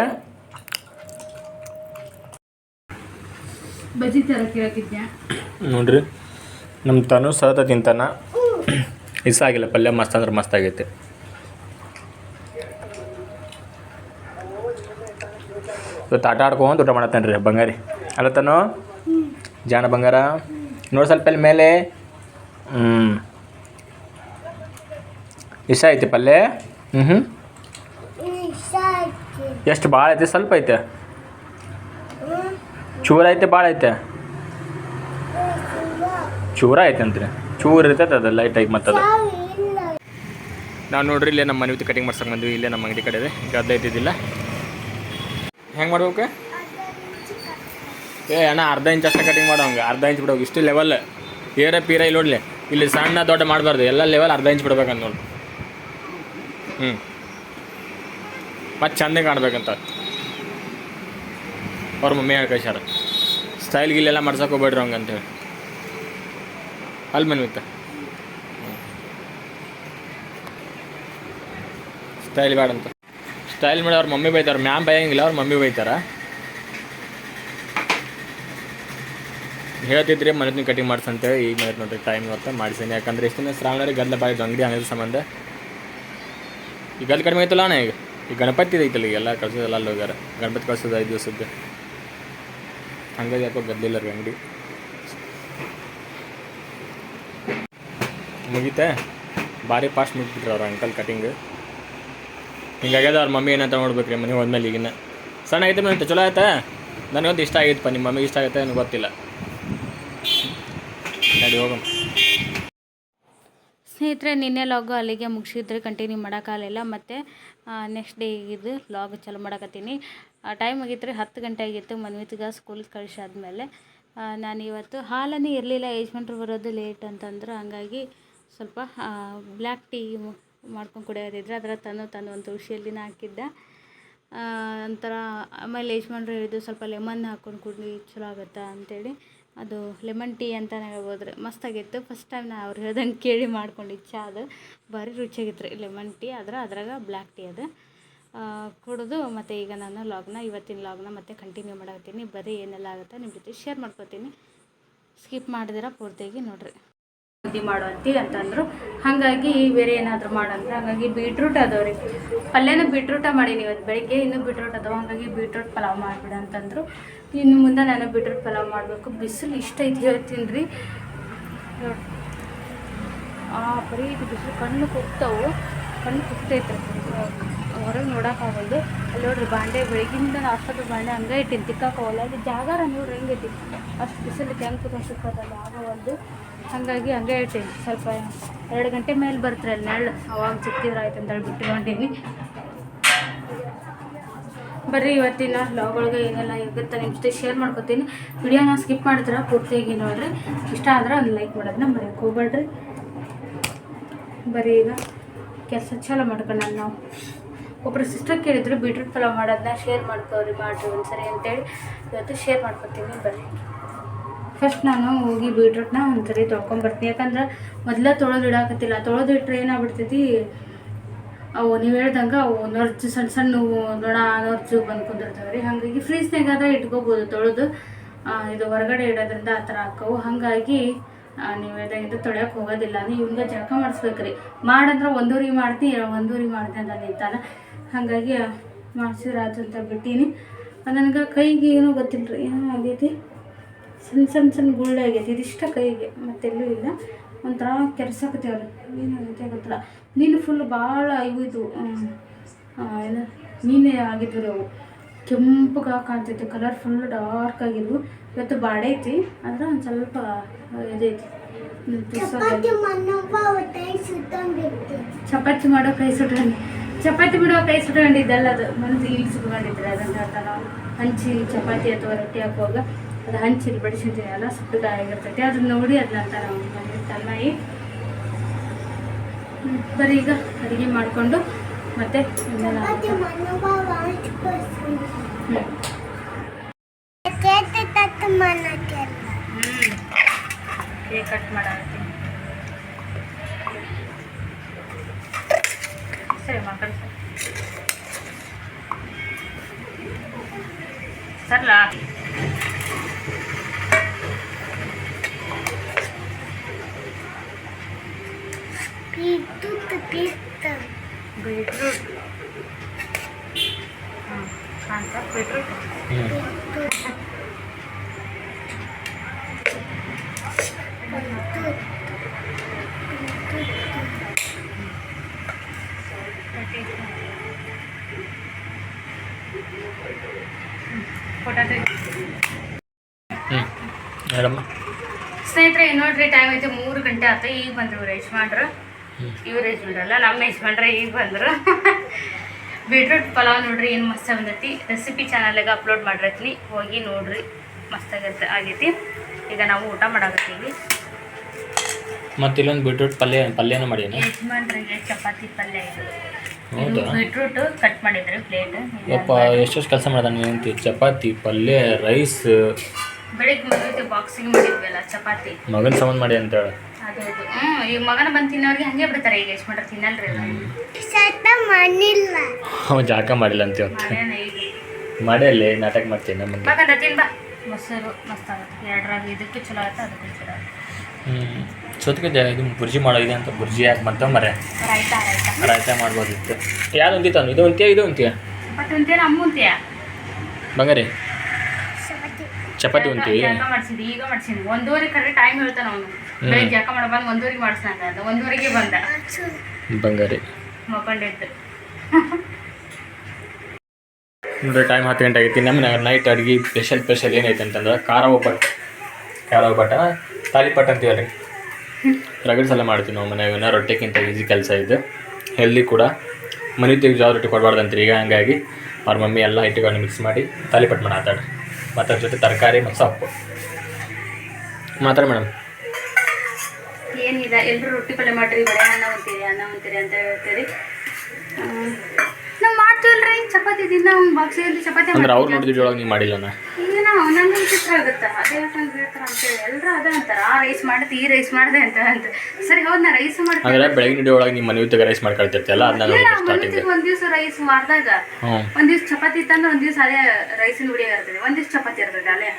ಬಜ್ಜಿ ಥರ ಕೇಳಕ್ಕಿದ್ಯಾ ನೋಡ್ರಿ ನಮ್ಮ ತನು ಸತ ತಿಂತಾನ. ಇಷ್ಟ ಆಗಿಲ್ಲ ಪಲ್ಯ ಮಸ್ತ್ ಅಂದ್ರೆ ಮಸ್ತ್ ಆಗೈತೆ. ಇವತ್ತು ಆಟ ಆಡ್ಕೊಂಡು ಊಟ ಮಾಡತ್ತೇನೆ ರೀ ಬಂಗಾರಿ. ಅಲ್ಲ ತಾನು? ಜಾಣ ಬಂಗಾರ? ನೋಡಿ ಸ್ವಲ್ಪ ಇಲ್ಲಿ ಮೇಲೆ. ಹ್ಞೂ ಇಷ್ಟ ಐತಿ ಪಲ್ಯ? ಹ್ಞೂ ಹ್ಞೂ ಎಷ್ಟು ಭಾಳ ಐತಿ ಸ್ವಲ್ಪ ಐತೆ. ಚೂರ ಐತೆ ಭಾಳ ಐತೆ. ಚೂರ ಐತೆ ಅಂತ್ರಿ. ಚೂರು ಇರ್ತೈತೆ ಅದು ಲೈಟ್ ಆಗಿ ಮತ್ತದು. ನಾವು ನೋಡ್ರಿ, ಇಲ್ಲೇ ನಮ್ಮ ಮನೆ ಕಟಿಂಗ್ ಮಾಡ್ಸಕ್ಕೆ ಬಂದ್ವಿ, ಇಲ್ಲೇ ನಮ್ಮ ಅಂಗಡಿ ಕಡೆ ಇದೆ. ಗದ್ದ ಐತಿದ್ದಿಲ್ಲ ಹೆಂಗೆ ಮಾಡ್ಬೇಕು? ಏ ಅಣ್ಣ, ಅರ್ಧ ಇಂಚ್ ಅಷ್ಟೇ ಕಟಿಂಗ್ ಮಾಡೋ ಹಂಗೆ. ಅರ್ಧ ಇಂಚ್ ಬಿಡೋಕೆ ಇಷ್ಟು ಲೆವೆಲ್ ಏರ ಪೀರ ಇಲ್ಲಿ ನೋಡ್ಲಿ. ಇಲ್ಲಿ ಸಣ್ಣ ದೊಡ್ಡ ಮಾಡಬಾರ್ದು. ಎಲ್ಲ ಲೆವೆಲ್ ಅರ್ಧ ಇಂಚ್ ಬಿಡ್ಬೇಕಂತ ನೋಡಿ. ಹ್ಞೂ ಮತ್ತು ಚಂದ ಕಾಣ್ಬೇಕಂತ. ಅವ್ರ ಮಮ್ಮಿ ಹೇಳಿ ಸ್ಟೈಲ್ ಗಿಲ್ಲೆಲ್ಲ ಮಾಡ್ಸಕ್ಕೆ ಹೋಗ್ಬೇಡ್ರಿ ಹಂಗೆ ಅಂತೇಳಿ ಅಲ್ಲಿ ಮನ್ವಿತ್ತ ಸ್ಟೈಲ್ ಬೇಡ ಅಂತ. ಸ್ಟೈಲ್ ಮಾಡಿ ಅವ್ರ ಮಮ್ಮಿ ಬೈತಾರೆ. ಮ್ಯಾಮ್ ಬೈಯಂಗಿಲ್ಲ, ಅವ್ರ ಮಮ್ಮಿ ಬೈತಾರ. ಹೇಳ್ತಿದ್ರಿ ಮನೆ ಕಟಿಂಗ್ ಮಾಡ್ಸಂತೇಳಿ ಈಗ ಮನೆ ನೋಡ್ರಿ ಟೈಮ್ ಇವತ್ತು ಮಾಡಿಸೀನಿ. ಯಾಕಂದ್ರೆ ಎಷ್ಟು ದಿನ ಶ್ರಾವಣರಿಗೆ ಗದ್ದಲ ಬಾಯ್ದು ಅಂಗಡಿ ಅನ್ನೋದ್ರ ಸಂಬಂಧ. ಈಗ ಗದ್ದಲ ಕಡಿಮೆ ಆಯ್ತಲ್ಲ ಅಣ್ಣ ಈಗ? ಈಗ ಗಣಪತಿ ಐತಲ್ಲ ಈಗ ಎಲ್ಲ ಕಳ್ಸೋದೆಲ್ಲ ಅಲ್ಲಿ ಹೋಗ್ಯಾರ ಗಣಪತಿ ಕಳ್ಸೋದು ಐದು ದಿವಸದ್ದು. ಹಂಗಾಗಿ ಯಾಕೋ ಗದ್ದಲಿಲ್ಲ ರೀ ಅಂಗಡಿ. ಮುಗಿತೆ? ಭಾರಿ ಫಾಸ್ಟ್ ಮುಗಿಬಿಟ್ರಿ ಅವ್ರ ಅಂಕಲ್ ಕಟಿಂಗ್ ಹಿಂಗಾಗ್ಯದ ಅವ್ರ ಮಮ್ಮಿ ಏನಂತ ನೋಡ್ಬೇಕ್ರಿ ಮನೆ ಹೋದ್ಮೇಲೆ ಈಗಿನ. ಸಣ್ಣ ಐತೆ ಮನೆ ಚಲೋ ಆಯ್ತಾ? ನನಗೊಂದು ಇಷ್ಟ ಆಗೈತಪ್ಪ ನಿಮ್ಮ ಮಮ್ಮಿಗೆ ಇಷ್ಟ ಆಗುತ್ತೆ ನನಗೆ ಗೊತ್ತಿಲ್ಲ. ನಡಿ ಹೋಗಮ್ಮ ಸ್ನೇಹಿತರೆ, ನಿನ್ನೆ ಲಾಗು ಅಲ್ಲಿಗೆ ಮುಗಿಸಿದ್ರೆ ಕಂಟಿನ್ಯೂ ಮಾಡೋಕ್ಕಾಗಲಿಲ್ಲ ಮತ್ತು ನೆಕ್ಸ್ಟ್ ಡೇ ಇದು ಲಾಗ್ ಚಾಲು ಮಾಡಕತ್ತೀನಿ. ಟೈಮ್ ಆಗಿತ್ತು ರೀ ಹತ್ತು ಗಂಟೆ ಆಗಿತ್ತು ಮನ್ವಿತ್ಗೆ ಸ್ಕೂಲ್ಗೆ ಕಳಿಸಾದ್ಮೇಲೆ. ನಾನು ಇವತ್ತು ಹಾಲನೇ ಇರಲಿಲ್ಲ ಯಜಮಾನ್ರು ಬರೋದು ಲೇಟ್ ಅಂತಂದ್ರೆ. ಹಂಗಾಗಿ ಸ್ವಲ್ಪ ಬ್ಲ್ಯಾಕ್ ಟೀ ಮಾಡ್ಕೊಂಡು ಕುಡಿಯೋದಿದ್ರೆ ಅದರ ತಂದು ತಂದು ಒಂದು ತುಳಸಿಯಲ್ಲಿನ ಹಾಕಿದ್ದೆ. ಆ, ಒಂಥರ ಆಮೇಲೆ ಯಜಮಾನ್ರು ಹೇಳಿದ್ದು ಸ್ವಲ್ಪ ಲೆಮನ್ ಹಾಕ್ಕೊಂಡು ಕುಡಿ ಚಲೋ ಆಗುತ್ತಾ ಅಂತೇಳಿ. ಅದು ಲೆಮನ್ ಟೀ ಅಂತಲೇ ಹೇಳ್ಬೋದು ರೀ ಮಸ್ತಾಗಿತ್ತು. ಫಸ್ಟ್ ಟೈಮ್ ನಾ ಅವ್ರು ಹೇಳ್ದಂಗೆ ಕೇಳಿ ಮಾಡ್ಕೊಂಡು ಇಚ್ಛೆ ಅದು. ಭಾರಿ ರುಚಿಯಾಗಿತ್ತು ರೀ ಲೆಮನ್ ಟೀ ಆದ್ರೆ ಅದ್ರಾಗ ಬ್ಲ್ಯಾಕ್ ಟೀ ಅದು. ಆ, ಕುಡಿದು. ಮತ್ತು ಈಗ ನಾನು ಲಾಗ್ನ ಇವತ್ತಿನ ಲಾಗ್ನ ಮತ್ತೆ ಕಂಟಿನ್ಯೂ ಮಾಡಾಕತ್ತೀನಿ. ಬರೀ ಏನೆಲ್ಲ ಆಗುತ್ತೆ ನಿಮ್ಮ ಜೊತೆ ಶೇರ್ ಮಾಡ್ಕೊತೀನಿ. ಸ್ಕಿಪ್ ಮಾಡಿದಿರ ಪೂರ್ತಿಯಾಗಿ ನೋಡ್ರಿ. ಬುದ್ಧಿ ಮಾಡುವಂತಿ ಅಂತಂದರು. ಹಾಗಾಗಿ ಬೇರೆ ಏನಾದರೂ ಮಾಡಂದ್ರೆ ಹಾಗಾಗಿ ಬೀಟ್ರೂಟ್ ರೀ. ಪಲ್ಯನೂ ಬೀಟ್ರೂಟ ಮಾಡೀನಿ ಇವತ್ತು ಬೆಳಿಗ್ಗೆ. ಇನ್ನೂ ಬೀಟ್ರೂಟ್ ಅದಾವ. ಹಾಗಾಗಿ ಬೀಟ್ರೂಟ್ ಪಲಾವ್ ಮಾಡಿಬಿಡ ಅಂತಂದರು. ಇನ್ನು ಮುಂದೆ ನಾನು ಬೀಟ್ರೂಟ್ ಪಲಾವ್ ಮಾಡಬೇಕು. ಬಿಸಿಲು ಇಷ್ಟ ಐತಿ ಹೇಳ್ತೀನಿ ರೀ. ಬರೀ ಇದು ಬಿಸಿಲು ಕಣ್ಣು ಕುಗ್ತಾವು. ಕಣ್ಣು ಕುಗ್ತೈತೆ ಹೊರಗೆ ನೋಡೋಕ್ಕಾಗಲ್ದು ಅಲ್ಲಿ ನೋಡ್ರಿ ಬಾಂಡೆ, ಬೆಳಗಿಂದ ಅಷ್ಟೊತ್ತು ಬಾಂಡೆ ಹಂಗೆ ಇಟ್ಟಿನಿ. ತಿಕ್ಕಾಕೋವಲ್ಲ ಅಲ್ಲಿ ಜಾಗಾರ ನೋಡ್ರಿ ಹೆಂಗೈತಿ ಅಷ್ಟು ಬಿಸಿಲು ಕೆಂಪು ಸಿಕ್ಕೋದಲ್ಲ ಒಂದು ಹಾಗಾಗಿ ಹಂಗೆ ಇಟ್ಟೀನಿ. ಸ್ವಲ್ಪ ಎರಡು ಗಂಟೆ ಮೇಲೆ ಬರ್ತಾರೆ ಅಲ್ಲಿ ನೆರಳು. ಅವಾಗ ಸಿಕ್ಕಿದ್ರೆ ಆಯ್ತು ಅಂತೇಳಿ ಬಿಟ್ಕೊಂಡೀನಿ ಬರ್ರಿ ಇವತ್ತಿನ ಲಾಗೊಳಗೆ ಏನೆಲ್ಲ ಇರುತ್ತೆ ನಿಮ್ಮ ಜೊತೆ ಶೇರ್ ಮಾಡ್ಕೊತೀನಿ. ವಿಡಿಯೋನ ಸ್ಕಿಪ್ ಮಾಡಿದ್ರೆ ಪೂರ್ತಿಯಾಗಿ ನೋಡ್ರಿ. ಇಷ್ಟ ಆದ್ರೆ ಒಂದು ಲೈಕ್ ಮಾಡೋದನ್ನ ಮರೆಯೋಕೆ ಹೋಗ್ಬೇಡ್ರಿ. ಬರೀ ಈಗ. ಕೆಲಸ ಚಾಲೂ ಮಾಡ್ಕೊಂಡು ನಾವು ಒಬ್ಬರು ಸಿಸ್ಟರ್ ಕೇಳಿದ್ರು ಬೀಟ್ರೂಟ್ ಪಲಾವ್ ಮಾಡೋದನ್ನ ಶೇರ್ ಮಾಡ್ಕೋರಿ ಮಾಡಿರಿ ಒಂದ್ಸರಿ ಅಂತೇಳಿ. ಇವತ್ತು ಶೇರ್ ಮಾಡ್ಕೊತೀನಿ ಬರ್ರಿ ಫಸ್ಟ್ ನಾನು ಹೋಗಿ ಬೀಟ್ರೂಟ್ನ ಒಂದ್ಸರಿ ತೊಳ್ಕೊಂಬರ್ತೀನಿ ಯಾಕಂದ್ರೆ ಮೊದಲೇ ತೊಳೆದು ಇಡಾಕತ್ತಿಲ್ಲ. ತೊಳೆದು ಇಟ್ಟರೆ ಏನಾಗ್ಬಿಡ್ತೈತಿ? ಅವು ನೀವು ಹೇಳ್ದಂಗೆ ಅವು ನೊರ್ಜು ಸಣ್ಣ ಸಣ್ಣ ನೊಣ ನೊರ್ಜು ಬಂದು ಕುಂದಿರ್ತಾವೆ ರೀ. ಹಾಗಾಗಿ ಫ್ರೀಜ್ನಾಗಾದ್ರೆ ಇಟ್ಕೋಬೋದು ತೊಳೆದು. ಇದು ಹೊರಗಡೆ ಇಡೋದ್ರಿಂದ ಆ ಥರ ಹಾಕವು ಹಾಗಾಗಿ ನೀವು ಇದ ತೊಳೆಯೋಕೆ ಹೋಗೋದಿಲ್ಲ. ಅಂದ್ರೆ ಇವ್ನಿಗೆ ಜಳಕ ಮಾಡಿಸ್ಬೇಕ್ರಿ. ಮಾಡಂದ್ರೆ ಒಂದೂರಿ ಮಾಡ್ತಿ, ಒಂದೂರಿ ಮಾಡ್ತೀನಿ ಅಂತ ನಿಂತಾನ. ಹಾಗಾಗಿ ಮಾಡಿಸಿದ್ರೆ ಅಂತ ಬಿಟ್ಟೀನಿ. ನನಗೆ ಕೈಗೆ ಏನೂ ಗೊತ್ತಿಲ್ಲ ರೀ ಏನೋ ಆಗೈತಿ. ಸಣ್ಣ ಸಣ್ಣ ಸಣ್ಣ ಗುಳ್ಳೆ ಆಗೈತಿ. ಇದಿಷ್ಟ ಕೈಗೆ, ಮತ್ತೆಲ್ಲೂ ಇಲ್ಲ. ಒಂಥರ ಕೆರ್ಸಕತ್ತೇವ್ರಿ ಏನಾಗೈತೆ ಗೊತ್ತಿಲ್ಲ. ನೀನು ಫುಲ್ ಭಾಳ ಇವು ಇದು ಏನು, ನೀನೇ ಆಗಿದ್ವು ಅವು. ಕೆಂಪಗೆ ಕಾಣ್ತೈತಿ ಕಲರ್ ಫುಲ್ ಡಾರ್ಕ್ ಆಗಿದ್ವು. ಇವತ್ತು ಬಾಡೈತಿ ಆದ್ರೆ ಒಂದು ಸ್ವಲ್ಪ ಇದೈತಿ. ಚಪಾತಿ ಮಾಡೋ ಕೈ ಸುಟ್ಕೊಂಡು ಚಪಾತಿ ಬಿಡೋ ಕೈ ಸುಟ್ಕೊಂಡಿದ್ದಲ್ಲ ಅದು. ಮನಸ್ಸು ಇಲ್ಲಿ ಸುಟ್ಕೊಂಡಿದ್ರೆ ಅದನ್ನ ಹೇಳ್ತಾನೆ ನಾವು ಹಂಚಿ ಚಪಾತಿ ಅಥವಾ ರೊಟ್ಟಿ ಹಾಕುವಾಗ ಅದು ಹಂಚಿ ಬಡಿಸಿದ್ರೆ ಎಲ್ಲ ಅಲ್ಲ ಸುಟ್ಟು ಆಗಿರ್ತೈತಿ ಅದನ್ನ ನೋಡಿ ಅದನ್ನ ನಂತರ ಅವ್ನು ಮನೆ ತನ್ನಾಯಿ ಬರೀ ಈಗ ಅಡುಗೆ ಮಾಡಿಕೊಂಡು ಮತ್ತೆ ಇನ್ನೆಲ್ಲ ಆಗುತ್ತೆ. ಹ್ಮ್. ಹ್ಮ್. ಕೇಕ್ ಕಟ್ ಮಾಡಾಕತ್ತೀನಿ ಸರಿ ಮಕ್ಕಳು ಸರ್ಲಾ ಬೀಟ್ರೂಟ್ ಮೇಡಮ್ ಸ್ನೇಹಿತರೆ ನೋಡ್ರಿ ಟೈಮ್ ಐತೆ ಮೂರು ಗಂಟೆ ಆತ. ಈಗ ಬಂದ್ರು ಯಜಮಾನ್ರು ಇವ್ರು ಯಜಮಾನ್ರಲ್ಲ ನಮ್ಮ ಯಜಮಾನ್ರೆ ಈಗ ಬಂದರು. ಬೀಟ್ರೂಟ್ ಪಲಾವ್ ನೋಡ್ರಿ ಏನು ಮಸ್ತ್ ಬಂದೈತಿ ರೆಸಿಪಿ ಚಾನಲ್ಗೆ ಅಪ್ಲೋಡ್ ಮಾಡಿರ್ತೀನಿ. ಹೋಗಿ ನೋಡ್ರಿ ಮಸ್ತಾಗತ್ತೆ ಆಗೈತಿ. ಈಗ ನಾವು ಊಟ ಮಾಡಾಕತ್ತೀವಿ. ಮತ್ತೆ ಇಲ್ಲೊಂದು ಬೀಟ್ರೂಟ್ ಪಲ್ಯ ಪಲ್ಯನೂ ಮಾಡಿ ಯಜಮಾನ್ರಿಗೆ ಚಪಾತಿ ಪಲ್ಯ ಇದು. ಬೀಟ್ರೂಟ್ ಕಟ್ ಮಾಡಿದ್ರು ಪ್ಲೇಟ್ ಯಪ್ಪ ಎಷ್ಟೆಷ್ಟು ಕೆಲಸ ಮಾಡ್ದ ನೀನು ಚಪಾತಿ ಪಲ್ಯ ರೈಸ್ ಬೆಳಿಗ್ಗೆ ಬಾಕ್ಸಿಗೆ ಮಾಡಿದ್ವಲ್ಲ ಚಪಾತಿ. ಮಗನ ಸಂಬಂಧ ಮಾಡಿ ಅಂತೇಳಿ ಅದು ಈಗ ಮಗನ ಬಂದು ತಿನ್ನೋರಿಗೆ ಹಂಗೆ ಬಿಡ್ತಾರೆ. ಈಗ ತಿನ್ನಲ್ರಿ ಎಲ್ಲ. ಅವ ಜಾಕ ಮಾಡಿಲ್ಲ ಅಂತ ಇವತ್ತು ಮಾಡ್ಯಾನ ಈಗ. ಮಾಡೇ ಅಲ್ಲಿ ನಾಟಕ ಮಾಡ್ತೀನಿ ನಮ್ಮ ತಿನ್ ಬಾ. ಮೊಸರು ಮಸ್ತ್ ಆಗುತ್ತೆ. ಎರಡರಾಗ ಇದಕ್ಕೂ ಚಲೋ ಆಗುತ್ತೆ ಅದಕ್ಕೂ ಚಲೋ ಆಗುತ್ತೆ. ಹ್ಞೂ ಇದು ಬುರ್ಜಿ ಮಾಡೋದಿದೆ ಅಂತ ಬುರ್ಜಿ ಯಾಕೆ ಮಾಡ್ತಾವ ಮರೆ ರಾಯ್ತಾ ರಾಯ್ತಾ. ರಾಯ್ತ ಮಾಡ್ಬೋದಿತ್ತು. ಯಾವ್ದು ಒಂದಿತ್ತು ಇದು ಒಂತಿಯ ಇದು ಅಮ್ಮ ಉಂತಿಯ ಬಂಗಾರಿ. ಚಪಾತಿ. ಅಂತೀವಿ ಜಳಕ ಮಾಡ್ಸಿದ್ವಿ ಈಗ ಮಾಡ್ಸಿದ್ವಿ ಒಂದೂವರೆ ಕರೆಕ್ಟ್ ಟೈಮ್ ಹೇಳ್ತಾನೆ ಅವನು. ಬೆಳಿಗ್ಗೆ ಮಾಡ ಬಂದು ಬಂದ. ಬಂಗಾರಿ. ಮಕ್ಕೊಂಡಿದ್ದು ನೋಡ್ರಿ ಟೈಮ್ ಹತ್ತು ಗಂಟೆ ಆಗೈತಿ. ನಮ್ಮ ನೈಟ್ ಅಡುಗೆ ಸ್ಪೆಷಲ್ ಸ್ಪೆಷಲ್ ಏನೈತೆ ಅಂತಂದ್ರೆ ಖಾರ ಒಬ್ಬಟ್ಟು. ಖಾರ ಒಬ್ಬಟ್ಟ? ತಾಲಿಪಟ್ಟು ಅಂತೀವಲ್ಲ ರೀ? ರಗಡ್ ಸಲ ಮಾಡ್ತೀವಿ ನಾವು ಮನೆಯಾಗ. ರೊಟ್ಟಿಗಿಂತ ಈಸಿ ಕೆಲಸ ಇದು. ಹೆಲ್ದಿ ಕೂಡ. ಮನೆ ತೆಗೆದು ಜಾವ ರೊಟ್ಟಿ ಕೊಡಬಾರ್ದಂತ್ರಿ ಈಗ ಹಂಗಾಗಿ ಅವ್ರ ಮಮ್ಮಿ ಎಲ್ಲ ಹಿಟ್ಟುಗಳನ್ನ ಮಿಕ್ಸ್ ಮಾಡಿ ತಾಲಿಪಟ್ಟು ಮಾಡಿ ಆತಾಡ್ರಿ. ಮತ್ತು ಅದ್ರ ಜೊತೆ ತರಕಾರಿ ಮತ್ತು ಸೊಪ್ಪು. ಮಾತ್ರ ಮೇಡಮ್. ಏನಿಲ್ಲ ಎಲ್ಲರೂ ರೊಟ್ಟಿ ಪಲ್ಯ ಮಾಡ್ರಿ ಬರೀ ಅನ್ನ ಉಂತೀರಿ ಅನ್ನ ಉಂತೀರಿ ಅಂತ ಹೇಳ್ತೀರಿ. ನಾವು ಮಾಡ್ತೀವಲ್ರಿ ಚಪಾತಿ ದಿನ ಬಾಕ್ಸಿಯಲ್ಲಿ ಚಪಾತಿ ಅಂದ್ರೆ ಅವ್ರು ನೋಡಿದ್ರು ಜೋಳ ನೀವು ಮಾಡಿಲ್ಲ ಈಗ ನಾವು ನಂಗೆ ವಿಚಿತ್ರ ಆಗುತ್ತೆ? ಅದೇ ಯಾಕಂದ್ರೆ ಹೇಳ್ತಾರೆ ಅಂತೇಳಿ ಎಲ್ಲರೂ ಅದೇ ಅಂತಾರೆ ಆ ರೈಸ್ ಮಾಡಿದೆ ಈ ರೈಸ್ ಮಾಡಿದೆ ಅಂತ ಅಂತ. ಸರಿ ಹೌದು ನಾ ರೈಸ್ ಮಾಡ್ತೀನಿ ಅಂದರೆ ಬೆಳಗಿನ ಒಳಗೆ ನಿಮ್ಮ ಮನೆ ಉತ್ತಗ ರೈಸ್ ಮಾಡ್ಕೊಳ್ತಿರ್ತಿಯಲ್ಲ ಅದನ್ನ ಸ್ಟಾರ್ಟಿಂಗ್ ಒಂದ್ ದಿವಸ ರೈಸ್ ಮಾಡಿದಾಗ ಒಂದ್ ದಿವ್ಸ ಚಪಾತಿ ತಂದ್ರೆ ಒಂದ್ ದಿವಸ ಅದೇ ರೈಸಿನ ಹುಡಿ ಇರ್ತದೆ. ಒಂದ್ ದಿವ್ಸ ಚಪಾತಿ ಇರ್ತದೆ ಅಲ್ಲೇ.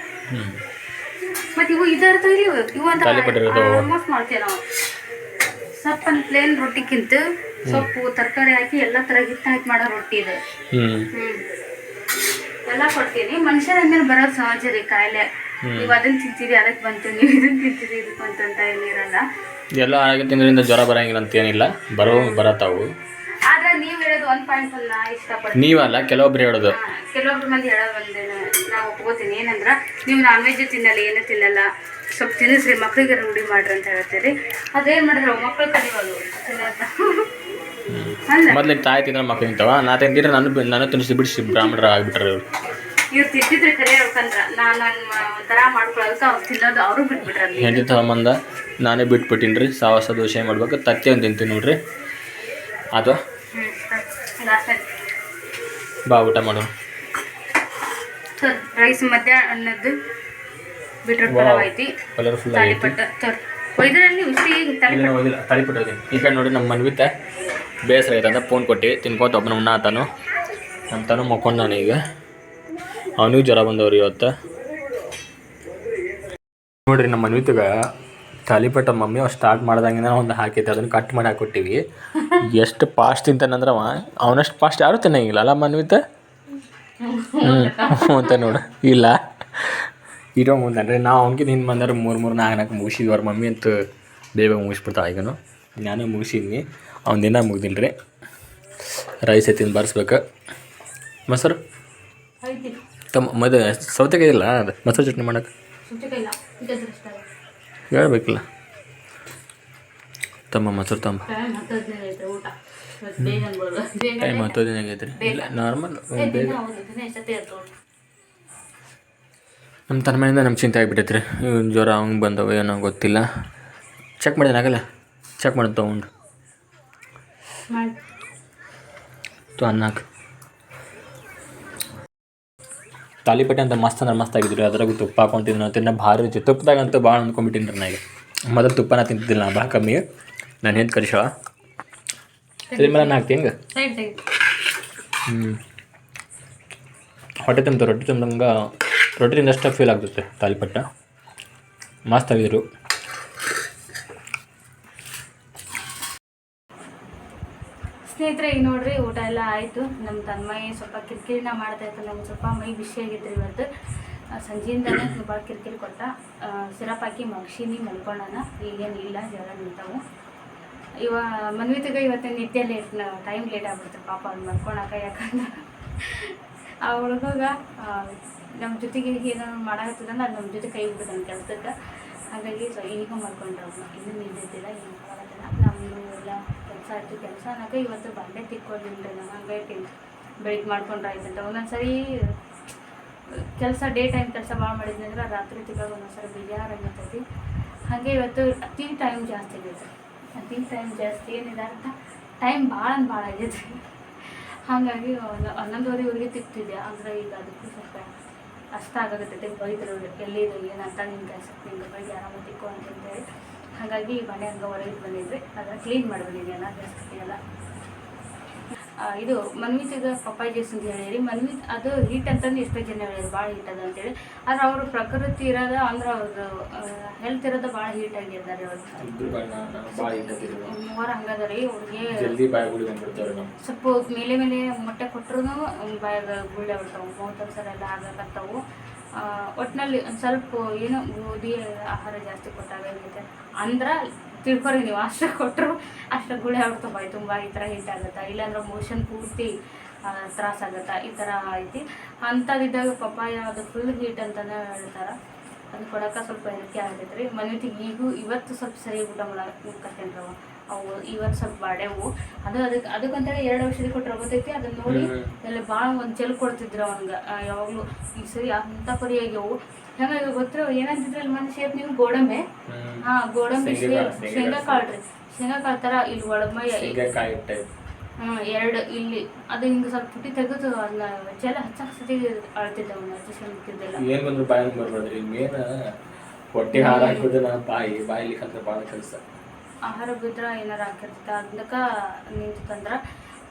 ಮತ್ತೆ ಇವು ಇದರ್ಥ ಇರ್ತದೆ ಇವು ಇವು ಅಂತ. ಆಲ್ಮೋಸ್ಟ್ ಮಾಡ್ತೀವಿ ನಾವು. ಸಪ್ಪನ್ ಪ್ಲೇನ್ ರೊಟ್ಟಿಕ್ಕಿಂತ ಸೊಪ್ಪು ತರಕಾರಿ ಹಾಕಿ ಎಲ್ಲ ತರ ಹಿಟ್ಟು ಹಾಕಿ ಮಾಡೋ ರೊಟ್ಟಿ ಇದು. ಹ್ಞೂ ಎಲ್ಲ ಕೊಡ್ತೀನಿ. ಮನುಷ್ಯರ ಮೇಲೆ ಬರೋದು ಸಹಜ ರೀ ಕಾಯಿಲೆ. ನೀವು ಅದನ್ನ ತಿಂತೀರಿ ಅದಕ್ಕೆ ಬಂತು ನೀವು ಇದನ್ನ ತಿಂತೀರಿ ಇದಕ್ಕೆ ಬಂತು ಅಂತ ಏನಿರಲ್ಲ. ಎಲ್ಲ ಆರೋಗ್ಯ ತಿಂದ್ರಿಂದ ಜ್ವರ ಬರಂಗಿಲ್ಲ ಅಂತ ಏನಿಲ್ಲ. ಬರೋ ಬರತ್ತಾವು ಆದ್ರೆ ನೀವು ಹೇಳೋದು ಹೇಳೋದು ಒಂದು ಪಾಯಿಂಟ್ ನಾ ಇಷ್ಟಪಡ್ತೀನಿ. ನೀವಲ್ಲ ಕೆಲವೊಬ್ರು ಹೇಳೋದು. ಕೆಲವೊಬ್ರು ಮಂದಿ ಹೇಳೋದು ಒಂದೇನು ನಾವು ಒಪ್ಕೋತೀನಿ. ಏನಂದ್ರ ನೀವು ನಾನ್ ವೆಜ್ ತಿನ್ನಲ್ಲ ಏನು ತಿನ್ನಲ್ಲ ಸ್ವಲ್ಪ ತಿನ್ನಿಸ್ರಿ ಮಕ್ಳಿಗೆ ರೂಢಿ ಮಾಡ್ರಿ ಅಂತ ಹೇಳ್ತೀರಿ. ಅದೇನ್ ಮಾಡಿದ್ರು ಮಕ್ಳು ಕಲಿಯೋದು ಅಲ್ಲ ಮೊದ್ಲು ತಾಯಿ ತಿಂದ್ರೆ ಮಕ್ಳು ತಿಂತಾವ. ನಾ ತಿಂದಿದ್ರೆ ನಾನು ನಾನು ತಿನ್ನಿಸಿ ಬಿಡಿಸಿ ಬ್ರಾಹ್ಮಣರ ಆಗ್ಬಿಟ್ರೆ. ಇವ್ರು ಇವ್ರು ತಿಂತಿದ್ರೆ ಕರೆ ಹೇಳ್ಕಂದ್ರ ನಾನು ನನ್ನ ಒಂಥರ ಮಾಡ್ಕೊಳ್ಳೋದಕ್ಕೆ ಅವ್ರು ತಿನ್ನೋದು ಅವರು ಬಿಟ್ಬಿಟ್ರೆ ಹೆಂಡತಿ ಸಂಬಂಧ ನಾನೇ ಬಿಟ್ಬಿಟ್ಟಿನಿ ರೀ ಸಾವಾಸ ದೋಸೆ ಮಾಡ್ಬೇಕು. ತತ್ತಿ ಒಂದು ತಿಂತೀನಿ ನೋಡ್ರಿ. ಅದು. ಬಾ ಊಟ ಮಾಡು. ರೈಸ್ ಮಧ್ಯಾಹ್ನದ್ದು ಬೀಟ್ರೂಟ್ ಪಲಾವ್ ಐತಿ ಕಲರ್ಫುಲ್ ಆಗೈತಿ. ತಾಳಿಪಟ್ಟ ಸರ್ ಒಯ್ದ್ರಲ್ಲಿ ಉಸಿ ತಾಳಿಪಟ್ಟ ಓದಿಲ್ಲ ತಳಿಪಟ್ಟು ಹೋದೀನಿ ಈ ಕಡೆ ನೋಡಿ ನಮ್ಮ ಮನ್ವಿತ ಬೇಸರ ಅಂತ ಫೋನ್ ಕೊಟ್ಟು ತಿನ್ಕೋತ ಒಬ್ಬನ ಉಣ್ಣ ಆತಾನು. ನಮ್ಮ ತಾನು ಮಕ್ಕೊಂಡು ನಾನು ಈಗ. ಅವನಿಗೂ ಜ್ವರ ಬಂದವ್ರಿ ಇವತ್ತು. ನೋಡ್ರಿ ನಮ್ಮ ಮನ್ವಿತಗ ತಾಲಿಪಟ್ಟ ಮಮ್ಮಿ ಅವ್ರು ಸ್ಟಾರ್ಟ್ ಮಾಡ್ದಂಗೆ ಒಂದು ಹಾಕಿದ್ದೆ. ಅದನ್ನು ಕಟ್ ಮಾಡಿ ಹಾಕೊಟ್ಟಿವಿ ಎಷ್ಟು ಫಾಸ್ಟ್ ತಿಂತಾನಂದ್ರೆ ಅವ ಅವನಷ್ಟು ಫಾಸ್ಟ್ ಯಾರು ತಿನ್ನಂಗಿಲ್ಲ ಅಲ್ಲ ಮನ್ವಿತ? ಹ್ಞೂ ಅಂತ ನೋಡು. ಇಲ್ಲ. ಇರೋ ಮುಂದೆ ನಾವು ಅವ್ನಿಗೆ ನಿನ್ನ ಬಂದ್ರೆ ಮೂರು ಮೂರು ನಾಲ್ಕು ನಾಲ್ಕು ಮುಗಿಸಿದ್ವಿ. ಅವ್ರ ಮಮ್ಮಿ ಅಂತ ಬೇಗ ಮುಗಿಸ್ಬಿಡ್ತಾವ ಈಗನು. ನಾನು ಮುಗಿಸಿದ್ನಿ. ಅವ್ನ ದಿನ ಮುಗ್ದಿಲ್ಲ ರೀ. ರೈಸ್ ಎತ್ತಿನ ಬರ್ಸ್ಬೇಕು. ಮೊಸರು? ತಮ್ಮ ಮದ ಸೌತೆಕಾಯಿ ಇಲ್ಲ ಅದು? ಮೊಸರು ಚಟ್ನಿ ಮಾಡೋಕೆ ಸುತ್ತಿಗೆ ಇಲ್ಲ ಇದ್ದದ್ದು ಇಷ್ಟ ಹೇಳ್ಬೇಕಿಲ್ಲ. ತಮ್ಮ ಮೊಸರು ತಮ್ಮ. ಟೈಮ್ ಹತ್ತು ದಿನ ಆಗೈತೆ ರೀ ಇಲ್ಲ ನಾರ್ಮಲ್ ಬೇಗ. ನಮ್ಮ ಮನೆಯಿಂದ ನಮ್ಮ ಚಿಂತೆ ಆಗಿಬಿಟ್ಟೈತೆ ರೀ ಇವ್ನ ಜ್ವರ ಹಂಗೆ ಬಂದವ ಏನೋ ಗೊತ್ತಿಲ್ಲ. ಚೆಕ್ ಮಾಡಿದ್ರೆ ಆಗಲ್ಲ. ಚೆಕ್ ಮಾಡಿ ತೊಗೊಂಡು. ತೊ ಅನ್ನಕ್ಕೆ ತಾಲಿಪಟ್ಟೆ ಅಂತ ಮಸ್ತ್ ಅಂದ್ರೆ ಮಸ್ತ್ ಆಗಿದ್ರು ಅದ್ರಾಗೂ ತುಪ್ಪ ಹಾಕೊಂಡು ತಿನ್ನೋ ತಿನ್ನೋ ಭಾರಿ ರುಚಿ ತುಪ್ಪದಾಗಂತೂ ಭಾಳ ಅಂದ್ಕೊಂಬಿಟ್ಟಿನಿ ರೀ ನನಗೆ ಮೊದಲು ತುಪ್ಪನ ತಿಂತಿದ್ದಿಲ್ಲ ಭಾಳ ಕಮ್ಮಿ. ನಾನು ಹೆಂಗೆ ಕರಿಶಾವ. ಇದ್ರ ಮೇಲೆ ನಾನು ಹಾಕ್ತಿ ಹಿಂಗೆ ಸೈಡ್ ತೆಗಿ ಹ್ಞೂ ಹೊಟ್ಟೆ ತುಂಬ ರೊಟ್ಟಿ ತುಂಬ್ದಂಗೆ ರೊಟ್ಟಿ ತಿಂದಷ್ಟು ಫೀಲ್ ಆಗ್ತೈತೆ ತಾಲಿಪಟ್ಟ. ಮಸ್ತ್ ಆಗಿದ್ರು. ಸ್ನೇಹಿತರೆ ಈಗ ನೋಡ್ರಿ ಊಟ ಎಲ್ಲ ಆಯಿತು. ನಮ್ಮ ತನ್ಮಯಿ ಸ್ವಲ್ಪ ಕಿರಿಕಿರಿನ ಮಾಡ್ತಾ ಇತ್ತು. ನಮ್ಗೆ ಸ್ವಲ್ಪ ಮೈ ಬಿಸಿ ಆಗಿತ್ತು ಇವತ್ತು. ಸಂಜೆಯಿಂದನೇ ಭಾಳ ಕಿರಿಕಿರಿ ಕೊಟ್ಟ. ಸಿರಪ್ ಹಾಕಿ ಮಗ್ಸಿನಿ ಮಲ್ಕೊಳ್ಳೋಣ. ಈಗೇನು ಇಲ್ಲ, ಜ್ವರ ನಿಂತವು ಇವ, ಮನ್ವಿತಿಗೆ ಇವತ್ತು ನಿದ್ದೆ ಲೇಟ್ ಟೈಮ್ ಲೇಟ್ ಆಗ್ಬಿಡ್ತು. ಪಾಪ ಅವ್ನು ಮಲ್ಕೊಳಕ ಯಾಕಂದ್ರೆ ಆ ಹುಡುಗ ನಮ್ಮ ಜೊತೆಗೆ ಏನೋ ಮಾಡಾಕತ್ತದಂದ್ರೆ ಅದು ನಮ್ಮ ಜೊತೆ ಕೈ ಬಿಡ್ತಾನೆ ಕೆಲ್ಸಕ್ಕೆ. ಹಾಗಾಗಿ ಸೊ ಈಗ ಮಲ್ಕೊಂಡ್ರೆ ಅವ್ರು. ಇನ್ನೂ ನಿಂತಿದ್ದಿಲ್ಲ ಏನು ಮಾಡೋದಿಲ್ಲ ನಮ್ಮದು ಎಲ್ಲ ಕೆಲಸ ಆಯ್ತು ಕೆಲಸ ಅನ್ನೋಕೆ ಇವತ್ತು ಬಂಡೆ ತಿಕ್ಕೊಳ್ಳಿಲ್ಲ ನಮ್ಮ ಹಂಗಾಗಿ ಬೆಳಿಗ್ಗೆ ಮಾಡ್ಕೊಂಡ್ರೆ ಆಯ್ತಂತ ಒಂದೊಂದ್ಸರಿ, ಕೆಲಸ ಡೇ ಟೈಮ್ ಕೆಲಸ ಭಾಳ ಮಾಡಿದ್ನಿ ಅಂದ್ರೆ ರಾತ್ರಿ ತಿಕ್ಕಾಗ ಒಂದೊಂದ್ಸರಿ ಆಗತ್ತೈತಿ ಹಾಗೆ ಇವತ್ತು ಅತಿ ಟೈಮ್ ಜಾಸ್ತಿ ಆಗೈತೆ. ಅತಿ ಟೈಮ್ ಜಾಸ್ತಿ ಏನಿದೆ ಅಂತ ಟೈಮ್ ಭಾಳ ಅಂದ್ರೆ ಭಾಳ ಆಗೈತೆ. ಹಾಗಾಗಿ ಹನ್ನೊಂದುವರೆ ಊರಿಗೆ ತಿಕ್ತಿದ್ದೆ ಅಂದ್ರೆ ಈಗ ಅದಕ್ಕೂ ಸ್ವಲ್ಪ ಅಷ್ಟ ಆಗುತ್ತೆ ಬೈದ್ರು ಎಲ್ಲಿದು ಏನಂತ ನಿನ್ನ ಕೆಲಸಕ್ಕೆ ನಿಮ್ಗೆ ಬಗ್ಗೆ ಆರಾಮ ಅಂತ ಅಂತಂದೇಳಿ ಹಾಗಾಗಿ ಮನೆ ಹಂಗ ಹೊರಗೆ ಬಂದಿದ್ವಿ. ಅದನ್ನ ಕ್ಲೀನ್ ಮಾಡಿ ಬಂದಿದ್ದೆ ಎಲ್ಲ ಜಾಸ್ತಿ ಎಲ್ಲ ಆ, ಇದು ಪಪ್ಪಾಯಿ ಜ್ಯೂಸ್ ಅಂತ ಹೇಳಿರಿ ಮನ್ವಿ ಅದು ಹೀಟ್ ಅಂತಂದು ಎಷ್ಟೋ ಜನ ಹೇಳಿದ್ರು ಭಾಳ ಹೀಟ್ ಅದ ಅಂತೇಳಿ ಆದ್ರೆ ಅವ್ರ ಪ್ರಕೃತಿ ಇರೋದು ಅಂದ್ರೆ ಅವ್ರದ್ದು ಹೆಲ್ತ್ ಇರೋದು ಭಾಳ ಹೀಟ್ ಆಗಿದ್ದಾರೆ ಅವ್ರು ಮೂವರು ಹಂಗದ ರೀ ಅವ್ರಿಗೆ ಸ್ವಲ್ಪ ಮೇಲೆ ಮೇಲೆ ಮೊಟ್ಟೆ ಕೊಟ್ಟರು ಬಾಯಾಗ ಗುಳ್ಳೆ ಬಿಡ್ತಾವೆ ಮೌತ್ ಸರ್ ಎಲ್ಲ ಆಗಕತ್ತಾವು. ಒಟ್ಟಿನಲ್ಲಿ ಒಂದು ಸ್ವಲ್ಪ ಏನು ಗೋಧಿ ಆಹಾರ ಜಾಸ್ತಿ ಕೊಟ್ಟಾಗ ಏನೈತೆ ಅಂದ್ರೆ ತಿಳ್ಕೊರಿ, ನೀವು ಅಷ್ಟು ಕೊಟ್ಟರು ಅಷ್ಟು ಗುಳೆ ಆಗ್ತಾವ ತುಂಬ ಈ ಥರ ಹಿಟ್ ಆಗುತ್ತೆ? ಇಲ್ಲಾಂದ್ರೆ ಮೋಷನ್ ಪೂರ್ತಿ ತ್ರಾಸ ಆಗತ್ತಾ? ಈ ಥರ ಐತಿ. ಅಂಥದ್ದಿದ್ದಾಗ ಪಪ್ಪಾಯ ಅದು ಫುಲ್ ಹೀಟ್ ಅಂತಲೇ ಹೇಳ್ತಾರೆ. ಅದು ಕೊಡೋಕೆ ಸ್ವಲ್ಪ ಹೆಲ್ಕಿ ಆಗೈತೆ ರೀ ಮನೆಗೆ ಈಗೂ ಇವತ್ತು ಸ್ವಲ್ಪ ಸರಿ ಊಟ ಮಾಡಕ್ಕೆ ಅವು ಇವತ್ತು ಸ್ವಲ್ಪ ಬಾಡ್ಯಾವು. ಅದು ಅದಕ್ಕೆ ಅದಕ್ಕಂತೇಳಿ ಎರಡು ಔಷಧಿ ಕೊಟ್ಟರೆ ಗೊತ್ತೈತಿ ಅದನ್ನ ನೋಡಿ ಎಲ್ಲ ಭಾಳ ಒಂದು ಚೆಲ್ ಕೊಡ್ತಿದ್ರು ಅವ್ನಿಗೆ ಯಾವಾಗಲೂ ಈ ಸರಿ ಅಂತ ಪರಿ ಆಗ್ಯಾವು. ಹೆಂಗಾಗಿ ಗೊತ್ತಿರೋ ಏನಂತಿದ್ರಲ್ಲ ಶೇಪ್ ನೀವು ಗೋಡಂಬೆ? ಹಾಂ ಗೋಡಂಬಿ ಶೇಂಗಾ- ಕಾಳು ರೀ. ಶೇಂಗಾ ಕಾಳು ಥರ ಇಲ್ಲಿ ಒಳಮೈ ಹ್ಞೂ ಎರಡು ಇಲ್ಲಿ. ಅದು ಹಿಂಗೆ ಸ್ವಲ್ಪ ಪುಟ್ಟಿ ತೆಗೆದು ಅದನ್ನ ಚೆಲ್ಲ ಹಚ್ಚಕ್ಕೆ ಸತಿ ಅಳ್ತಿದ್ದೆ ಅವನು ಹಚ್ಚಿಸ್ಕೊಂಡಿದ್ದಿಲ್ಲ ಏನು ಬಂದ್ರು ಬಾಯಿ ಬರ್ಬಾರ್ದ್ರಿ ಮೇನ್ ಹೊಟ್ಟೆ ಹಾಕೋದು ನಾ ಬಾಯಿ ಬಾಯಿಲಿ ಕಂದ್ರೆ ಭಾಳ ಕೆಲಸ. ಆಹಾರ ಬಿದ್ರೆ ಏನಾರು ಹಾಕಿರ್ತೈತೆ ಅದಕ್ಕೆ ನಿಂತಂದ್ರೆ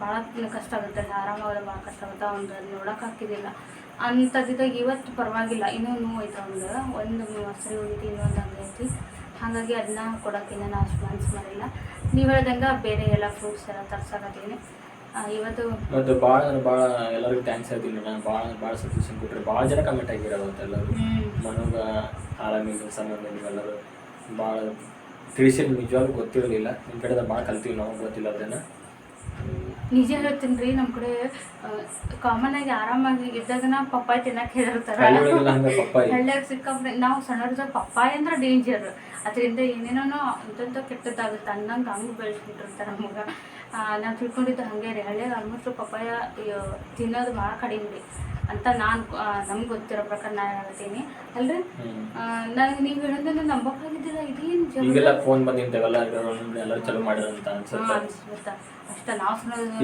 ಭಾಳ ಕಷ್ಟ ಆಗುತ್ತೆ ಆರಾಮಾಗಲ್ಲ ಭಾಳ ಕಷ್ಟ ಆಗುತ್ತೆ ಅವ್ನು ನೋಡೋಕೆ ಹಾಕಿದ್ದಿಲ್ಲ ಅಂಥದ್ದಿದ್ದಾಗ ಇವತ್ತು ಪರವಾಗಿಲ್ಲ ಇನ್ನೂ ನೋವು ಐತೆ ಅವ್ನಿಗೆ ಒಂದು ಮೊಸರು ಹೋಗಿತ್ತು ಇನ್ನೊಂದು ಹಂಗೆ ಐತಿ. ಹಾಗಾಗಿ ಅದನ್ನ ಕೊಡೋಕೆ ನಾನು ಅಷ್ಟು ಮನ್ಸು ಮಾಡಿಲ್ಲ. ನೀವು ಹೇಳ್ದಂಗೆ ಬೇರೆ ಎಲ್ಲ ಫ್ರೂಟ್ಸ್ ಎಲ್ಲ ತರ್ಸಕತ್ತೀನಿ. ಇವತ್ತು ಭಾಳ ಅಂದ್ರೆ ಭಾಳ ಎಲ್ಲರಿಗೂ ಥ್ಯಾಂಕ್ಸ್ ಹೇಳ್ತೀನಿ ನಾನು ಭಾಳ ಭಾಳ ಸಜೆಷನ್ ಕೊಟ್ಟರೆ ಭಾಳ ಜನ ಕಮೆಂಟ್ ಆಗಿರೋದು ಅಂತ ಎಲ್ಲರೂ. ಮನೋಗ ಆರಾಮಿಗೆ ಸಂಬಂಧ ಎಲ್ಲರೂ ಭಾಳ ತಿಳಿಸಿ ನಿಜವಾಗ್ಲೂ ಗೊತ್ತಿರಲಿಲ್ಲ. ನಿಮ್ಮ ಕಡೆದ ಭಾಳ ಕಲ್ತೀವಿ ನಾವು ಗೊತ್ತಿಲ್ಲ ಅದನ್ನು. ನಿಜ ಹೇಳ್ತೀನಿ ರೀ ನಮ್ಮ ಕಡೆ ಕಾಮನ್ ಆಗಿ ಆರಾಮಾಗಿ ಇದ್ದಾಗನ ಪಪ್ಪಾಯಿ ತಿನ್ನಕ್ಕೆ ಪಪ್ಪಾಯಿ. ಹಳ್ಳಿಯಾಗ ಸಿಕ್ಕಾಪಟ್ಟೆ ನಾವು ಸಣ್ಣ ಪಪ್ಪಾಯಿ ಅಂದ್ರೆ ಡೇಂಜರ್ ಅದರಿಂದ ಏನೇನೋ ಅಂತಂತ ಕೆಟ್ಟದ್ದಾಗುತ್ತೆ ಅನ್ನಂಗೆ ಹಂಗೆ ಬೆಳೆಸ್ಬಿಟ್ಟಿರ್ತಾರೆ ನಮಗೆ. ನಾವು ತಿಳ್ಕೊಂಡಿದ್ದು ಹಾಗೆ ರೀ. ಹಳ್ಳಿಯಾಗ ಆಲ್ಮೋಸ್ಟ್ ಪಪ್ಪಾಯ ತಿನ್ನೋದು ಭಾಳ ಕಡಿಮೆ ರೀ. ಅಂತ ನಾನು ನಮ್ಗೆ ಗೊತ್ತಿರೋ ಪ್ರಕಾರ ನಾನು ಹೇಳ್ತೀನಿ. ಅಲ್ರಿ. ನನಗೆ ನೀವು ಹೇಳೋದನ್ನ ನಂಬಕ್ಕಾಗಿದ್ದಿಲ್ಲ. ಇದೇನು ಈಗೆಲ್ಲ ಫೋನ್ ಬಂದಿಂತಾವೆಲ್ಲ ಎಲ್ಲರೂ ಚಲೋ ಅನ್ಸುತ್ತೆ.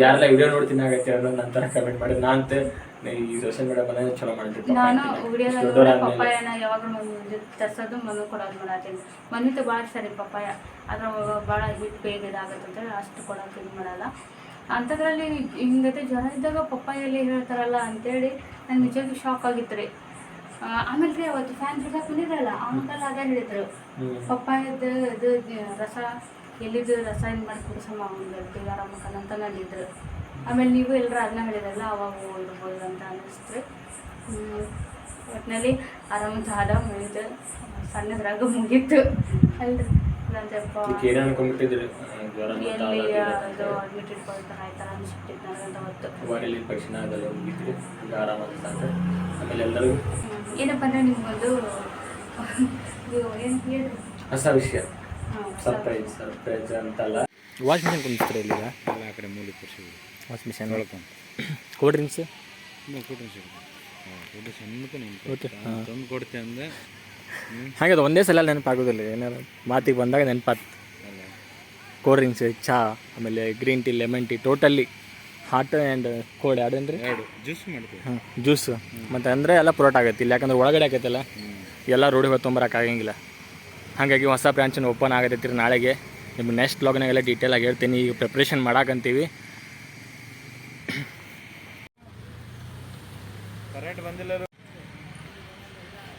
ಯಾರೆಲ್ಲ ವಿಡಿಯೋ ನೋಡ್ತೀನಿ ಆಗೈತೆ ಅನ್ನೋ ನಂತರ ಕಮೆಂಟ್ ಮಾಡಿ ನಾನು ಈ ಸೋಷಿಯಲ್ ಮೀಡಿಯಾ ಬಂದ ಚಲೋ ಮಾಡಿರ್ತೀನಿ ನಾನು ವಿಡಿಯೋದಾಗ ಪಪ್ಪಾಯನ ಯಾವಾಗಲೂ ಮುಂದೆ ತರ್ಸೋದು ಮನೆ ಕೊಡೋದು ಮಾಡತ್ತೀನಿ ಮನಿತು ಭಾಳ ಸರಿ ಪಪ್ಪಾಯ. ಅದ್ರ ಭಾಳ ಹಿಟ್ ಬೇಗ ಇದಾಗತ್ತೆ ಅಂತೇಳಿ ಅಷ್ಟು ಕೊಡೋಕೆ ಇದು ಮಾಡಲ್ಲ. ಅಂಥದ್ರಲ್ಲಿ ಹಿಂಗತೆ ಜ್ವರ ಇದ್ದಾಗ ಪಪ್ಪಾಯಲ್ಲಿ ಹೇಳ್ತಾರಲ್ಲ ಅಂತೇಳಿ ನಂಗೆ ನಿಜಕ್ಕೆ ಶಾಕ್ ಆಗಿತ್ತು ರೀ ಆಮೇಲೆ ರೀ ಅವತ್ತು ಫ್ಯಾನ್ ಬಿಡಕ್ಕೆ ಬಂದಿದ್ರಲ್ಲ ಆಮೇಲೆ ಅದೇ ಹೇಳಿದ್ರು. ಪಪ್ಪಾಯದ ಇದು ರಸ ಎಲ್ಲಿದ್ದು ರಸಾಯನ ಮಾಡಿ ಕುಡಿಸಮ್ಮ ಅವ್ನಿಗೆ ಆರಾಮಕ್ಕಲ್ಲ ಅಂತ ನಂದಿದ್ರು ಆಮೇಲೆ ನೀವು ಎಲ್ಲರೂ ಅದನ್ನ ಹೇಳಿದ್ರಲ್ಲ ಅವಾಗ ಇರ್ಬೋದು ಅಂತ ಅನ್ನಿಸ್ತು. ಒಟ್ಟಿನಲ್ಲಿ ಆರಾಮ ಆದ ಮುಗಿತು. ಸಣ್ಣದ್ರಾಗ ಮುಗೀತು. ಅಲ್ರಿ. ನಂದಪ್ಪ ಏನೇ ಅನ್ಕೊಂಡ್ಬಿಟ್ಟಿದ್ರಿ ಜ್ವರ ಎಲ್ಲಿ ಅದು ಅಡ್ಮಿಟ್ ಇಟ್ಕೊಳ್ತಾರೆ ಆಯ್ತಾರ ಅನ್ಸ್ಬಿಟ್ಟಿತ್ತು ನನಗಂತ ಹೊತ್ತು ವೈರಲ್ ಇನ್ಫೆಕ್ಷನ್ ಅದೆಲ್ಲ ಹೋಗಿದ್ರಿ ಈಗ ಆರಾಮ ಅಂತ ಆಮೇಲೆ ಎಲ್ಲರಿಗೂ ಹ್ಮ್. ಏನಪ್ಪ ಅಂದ್ರೆ ನಿಮ್ಗೊಂದು ಏನು ಹೊಸ ವಿಷಯ. ಸರ್ಪ್ರೈಸ್ ಸರ್ಪ್ರೈಸ್ ಅಂತಲ್ಲ. ವಾಷ್ ಮಿಷನ್ ಕುಂದಿಸ್ತಾರೆ ಇಲ್ಲಿ ಎಲ್ಲ ಆ ಕಡೆ ಮೂಲಿ ಕೊಡ್ಸಿದ್ರು ವಾಷ್ ಮಿಷನ್ ತೊಳ್ಕೊಂಡು ಕೋಲ್ಡ್ ಡ್ರಿಂಕ್ಸ್ ನೀವು ಡ್ರಿಂಕ್ಸ್ ಸಿಗುತ್ತೆ. ಹಾಂ ಕೊಟ್ಟು ಸಣ್ಣಕ್ಕೆ ಓಕೆ, ನೀನು ಹಾಂ. ತಂದು ಕೊಡ್ತೆ ಅಂದ್ರೆ ಹಾಗೆ ಅದು ಒಂದೇ ಸಲ ನೆನಪಾಗೋದಿಲ್ಲ ಏನಾರು ಮಾತಿಗೆ ಬಂದಾಗ ನೆನಪಾತ್. ಕೋಲ್ಡ್ ಡ್ರಿಂಕ್ಸ್ ಚಹಾ ಆಮೇಲೆ green tea lemon tea totally hot and cold ಎರಡೇನ್ರಿ ಅಂದರೆ? ಜ್ಯೂಸ್ ಮಾಡ್ತೀವಿ. ಹಾಂ ಜ್ಯೂಸ್ ಮತ್ತು ಅಂದರೆ ಎಲ್ಲ ಪ್ರೋಟ್ ಆಗುತ್ತೆ ಇಲ್ಲಿ ಯಾಕಂದ್ರೆ ಒಳಗಡೆ ಆಗೈತಲ್ಲ ಎಲ್ಲ ರೋಡಿಗೆ ಹೊತ್ತೊಂಬರಕ್ಕೆ ಆಗಂಗಿಲ್ಲ. ಹಾಗಾಗಿ ಹೊಸ ಬ್ರಾಂಚನ್ನು ಓಪನ್ ಆಗತೈತಿ ರೀ ನಾಳೆಗೆ ನಿಮ್ಗೆ ನೆಕ್ಸ್ಟ್ ಬ್ಲಾಗ್ನಾಗೆಲ್ಲ ಆಗಿ ಹೇಳ್ತೀನಿ. ಈಗ ಪ್ರಿಪ್ರೇಷನ್ ಮಾಡಾಕಂತೀವಿ. ಕರೆಕ್ಟ್ ಬಂದಿಲ್ಲ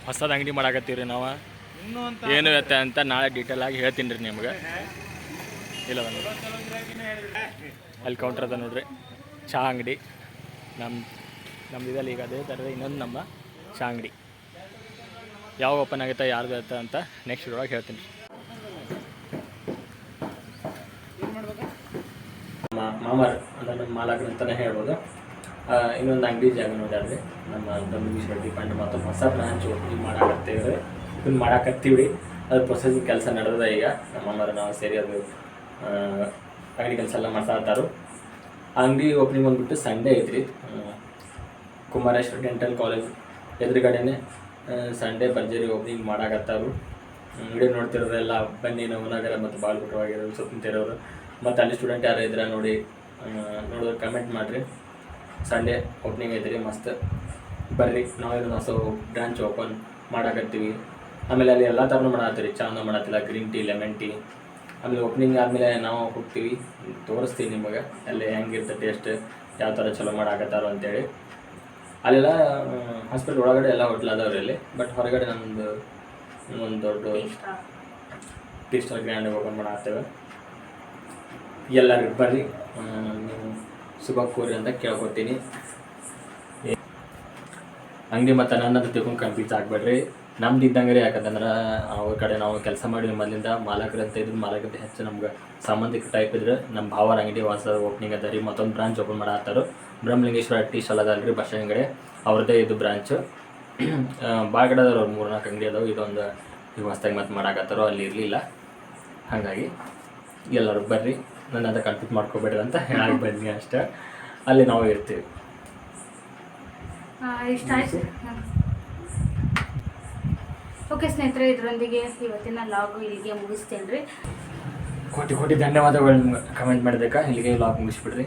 ಹೊಸದು ಅಂಗಡಿ ಮಾಡಾಕತ್ತೀವಿ ರೀ ನಾವು ಏನು ಇರುತ್ತೆ ಅಂತ ನಾಳೆ ಡೀಟೇಲ್ ಆಗಿ ಹೇಳ್ತೀನಿ ರೀ ನಿಮ್ಗೆ. ಇಲ್ಲ ಅಲ್ಲಿ ಕೌಂಟರ್ ಅದ ನೋಡ್ರಿ. ಚಹಾ ಅಂಗಡಿ. ನಮ್ಮ ನಮ್ದು ಇದಲ್ಲಿ ಈಗ ಅದೇ ಥರದ ಇನ್ನೊಂದು ನಮ್ಮ ಚಹಾ ಅಂಗಡಿ. ಯಾವ ಓಪನ್ ಆಗುತ್ತೆ ಯಾರು ಆಗುತ್ತೆ ಅಂತ ನೆಕ್ಸ್ಟ್ ಒಳಗೆ ಹೇಳ್ತೀನಿ. ಮಾಮರ್ ಅಂದ್ರೆ ನಮ್ಮ ಮಾಲಕ್ ಅಂತಲೇ ಹೇಳ್ಬೋದು. ಇನ್ನೊಂದು ಅಂಗಡಿ ಜಾಗ ನೋಡಿದ್ರೆ. ನಮ್ಮ ದಮ್ಮಿಗೆ ಶೆಟ್ಟಿ ಪಂಡ್ ಮತ್ತೊಂದು ಹೊಸ ಬ್ರಾಂಚ್ ಓಪನಿಂಗ್ ಮಾಡಾಕತ್ತೀವಿ ಇದನ್ನ ಮಾಡಾಕತ್ತೀವಿ. ಅದು ಪ್ರೊಸೆಸ್ ಕೆಲಸ ನಡೆದ ಈಗ. ನಮ್ಮ ಮಾಮರ ನಾವು ಸೇರಿ ಅದು ಅಂಗಡಿ ಕೆಲಸ ಎಲ್ಲ ಮಾಡ್ತಾ ಇದ್ದಾರು. ಅಂಗಡಿ ಓಪನಿಂಗ್ ಬಂದ್ಬಿಟ್ಟು ಸಂಡೇ ಐತ್ರಿ. ಕುಮಾರೇಶ್ವರ ಡೆಂಟಲ್ ಕಾಲೇಜ್ ಎದುರುಗಡೆನೆ ಸಂಡೇ ಭರ್ಜರಿ ಓಪನಿಂಗ್ ಮಾಡಾಕತ್ತಾರು. ವಿಡಿಯೋ ನೋಡ್ತಿರೋರೆಲ್ಲ ಬನ್ನಿ ನವನಗರ ಮತ್ತು ಬಾಳ್ಗುಟವಾಗಿರೋರು ಸುತ್ತಮುತ್ತಿರೋರು ಮತ್ತು ಅಲ್ಲಿ ಸ್ಟೂಡೆಂಟ್ ಯಾರು ಇದ್ರೆ ನೋಡಿ ನೋಡಿದ್ರೆ ಕಮೆಂಟ್ ಮಾಡಿರಿ. ಸಂಡೇ ಓಪನಿಂಗ್ ಐತೆ ರೀ, ಮಸ್ತ್. ಬರ್ರಿ, ನಾವು ಇದನ್ನ ಹೊಸ ಬ್ರಾಂಚ್ ಓಪನ್ ಮಾಡಾಕತ್ತೀವಿ. ಆಮೇಲೆ ಅಲ್ಲಿ ಎಲ್ಲ ಥರನೂ ಮಾಡತ್ತೀವಿ ಚಾನು ಮಾಡತ್ತಿಲ್ಲ ಗ್ರೀನ್ ಟೀ ಲೆಮನ್ ಟೀ ಆಮೇಲೆ ಓಪನಿಂಗ್ ಆದಮೇಲೆ ನಾವು ಹೋಗ್ತೀವಿ, ತೋರಿಸ್ತೀವಿ ನಿಮಗೆ, ಅಲ್ಲಿ ಹೆಂಗಿರುತ್ತೆ ಟೇಸ್ಟ್ ಯಾವ ಥರ ಚಲೋ ಮಾಡಾಕತ್ತಾರೋ ಅಂತೇಳಿ. ಅಲ್ಲೆಲ್ಲ ಹಾಸ್ಪಿಟ್ಲ್ ಒಳಗಡೆ ಎಲ್ಲ ಹೋಟ್ಲ್ ಅದಾವ್ರಿ ಅಲ್ಲಿ. ಬಟ್ ಹೊರಗಡೆ ನಮ್ಮದು ಒಂದು ದೊಡ್ಡ ಟೀ ಸ್ಟಾಲ್ ಗ್ರ್ಯಾಂಡ್ ಓಪನ್ ಮಾಡತ್ತೇವೆ ಎಲ್ಲರಿಗೂ ಬರ್ರಿ. ಶುಭ ಕೋರಿ ಅಂತ ಕೇಳ್ಕೊತೀನಿ. ಅಂಗಡಿ ಮತ್ತು ನನ್ನದು ತಿಳ್ಕೊಂಡು ಕನ್ಫ್ಯೂಸ್ ಆಗಬೇಡ್ರಿ. ನಮ್ದು ಇದ್ದಂಗೆ ಯಾಕಂತಂದ್ರೆ, ಅವ್ರ ಕಡೆ ನಾವು ಕೆಲಸ ಮಾಡಿ ಮೊದಲಿಂದ ಅಂತ ಇದ್ರು ಮಾಲಕರಿಂದ ಹೆಚ್ಚು ನಮ್ಗೆ ಸಂಬಂಧಿಕ ಟೈಪ್ ಇದ್ರೆ. ನಮ್ಮ ಭಾವರ ಅಂಗಡಿ ಹೊಸ ಓಪನಿಂಗ್ ಅದ ರೀ. ಮತ್ತೊಂದು ಬ್ರಾಂಚ್ ಓಪನ್ ಮಾಡತ್ತಾರು ಬ್ರಹ್ಮಲಿಂಗೇಶ್ವರ ಟೀ ಸ್ಟಾಲ್ ಅಲ್ರಿ ರೀ ಬಸ್ ಅಂಗಡಿ. ಅವ್ರದ್ದೇ ಇದು ಬ್ರಾಂಚ್ ಭಾಳ ಕಡೆ ಅದಾರ ಅವ್ರು ಮೂರು ನಾಲ್ಕು ಅಂಗಡಿ ಅದಾವೆ. ಇದೊಂದು ಈಗ ಹೊಸ್ದಾಗಿ ಮತ್ತೆ ಮಾಡಾಕತ್ತಾರೋ ಅಲ್ಲಿ ಇರಲಿಲ್ಲ. ಹಾಗಾಗಿ ಎಲ್ಲರೂ ಬರ್ರಿ ನನ್ನ ಅದಕ್ಕೆ ಕನ್ಫ್ಯೂಸ್ ಮಾಡ್ಕೋಬೇಡ್ರಿ ಅಂತ ಹೇಳಿ ಬನ್ನಿ ಅಷ್ಟೇ. ಅಲ್ಲಿ ನಾವು ಇರ್ತೀವಿ. ಇಷ್ಟ ಆಯ್ತು. ಓಕೆ ಸ್ನೇಹಿತರೆ ಇದರೊಂದಿಗೆ ಇವತ್ತಿನ ಲಾಗ್ ಇಲ್ಲಿಗೆ ಮುಗಿಸ್ತೇನೆ ರೀ ಕೋಟಿ ಕೋಟಿ ಧನ್ಯವಾದಗಳು ಕಮೆಂಟ್ ಮಾಡಿದ್ದಕ್ಕೆ. ಇಲ್ಲಿಗೆ ಲಾಗ್ ಮುಗಿಸ್ಬಿಡ್ರಿ.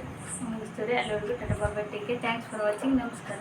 ಮುಗಿಸ್ತೀವಿ ಅಲ್ಲಿವರೆಗೂ ಟಟಾ ಬಾಬಾ ಟೇಕೆ ಥ್ಯಾಂಕ್ಸ್ ಫಾರ್ ವಾಚಿಂಗ್ ನಮಸ್ಕಾರ.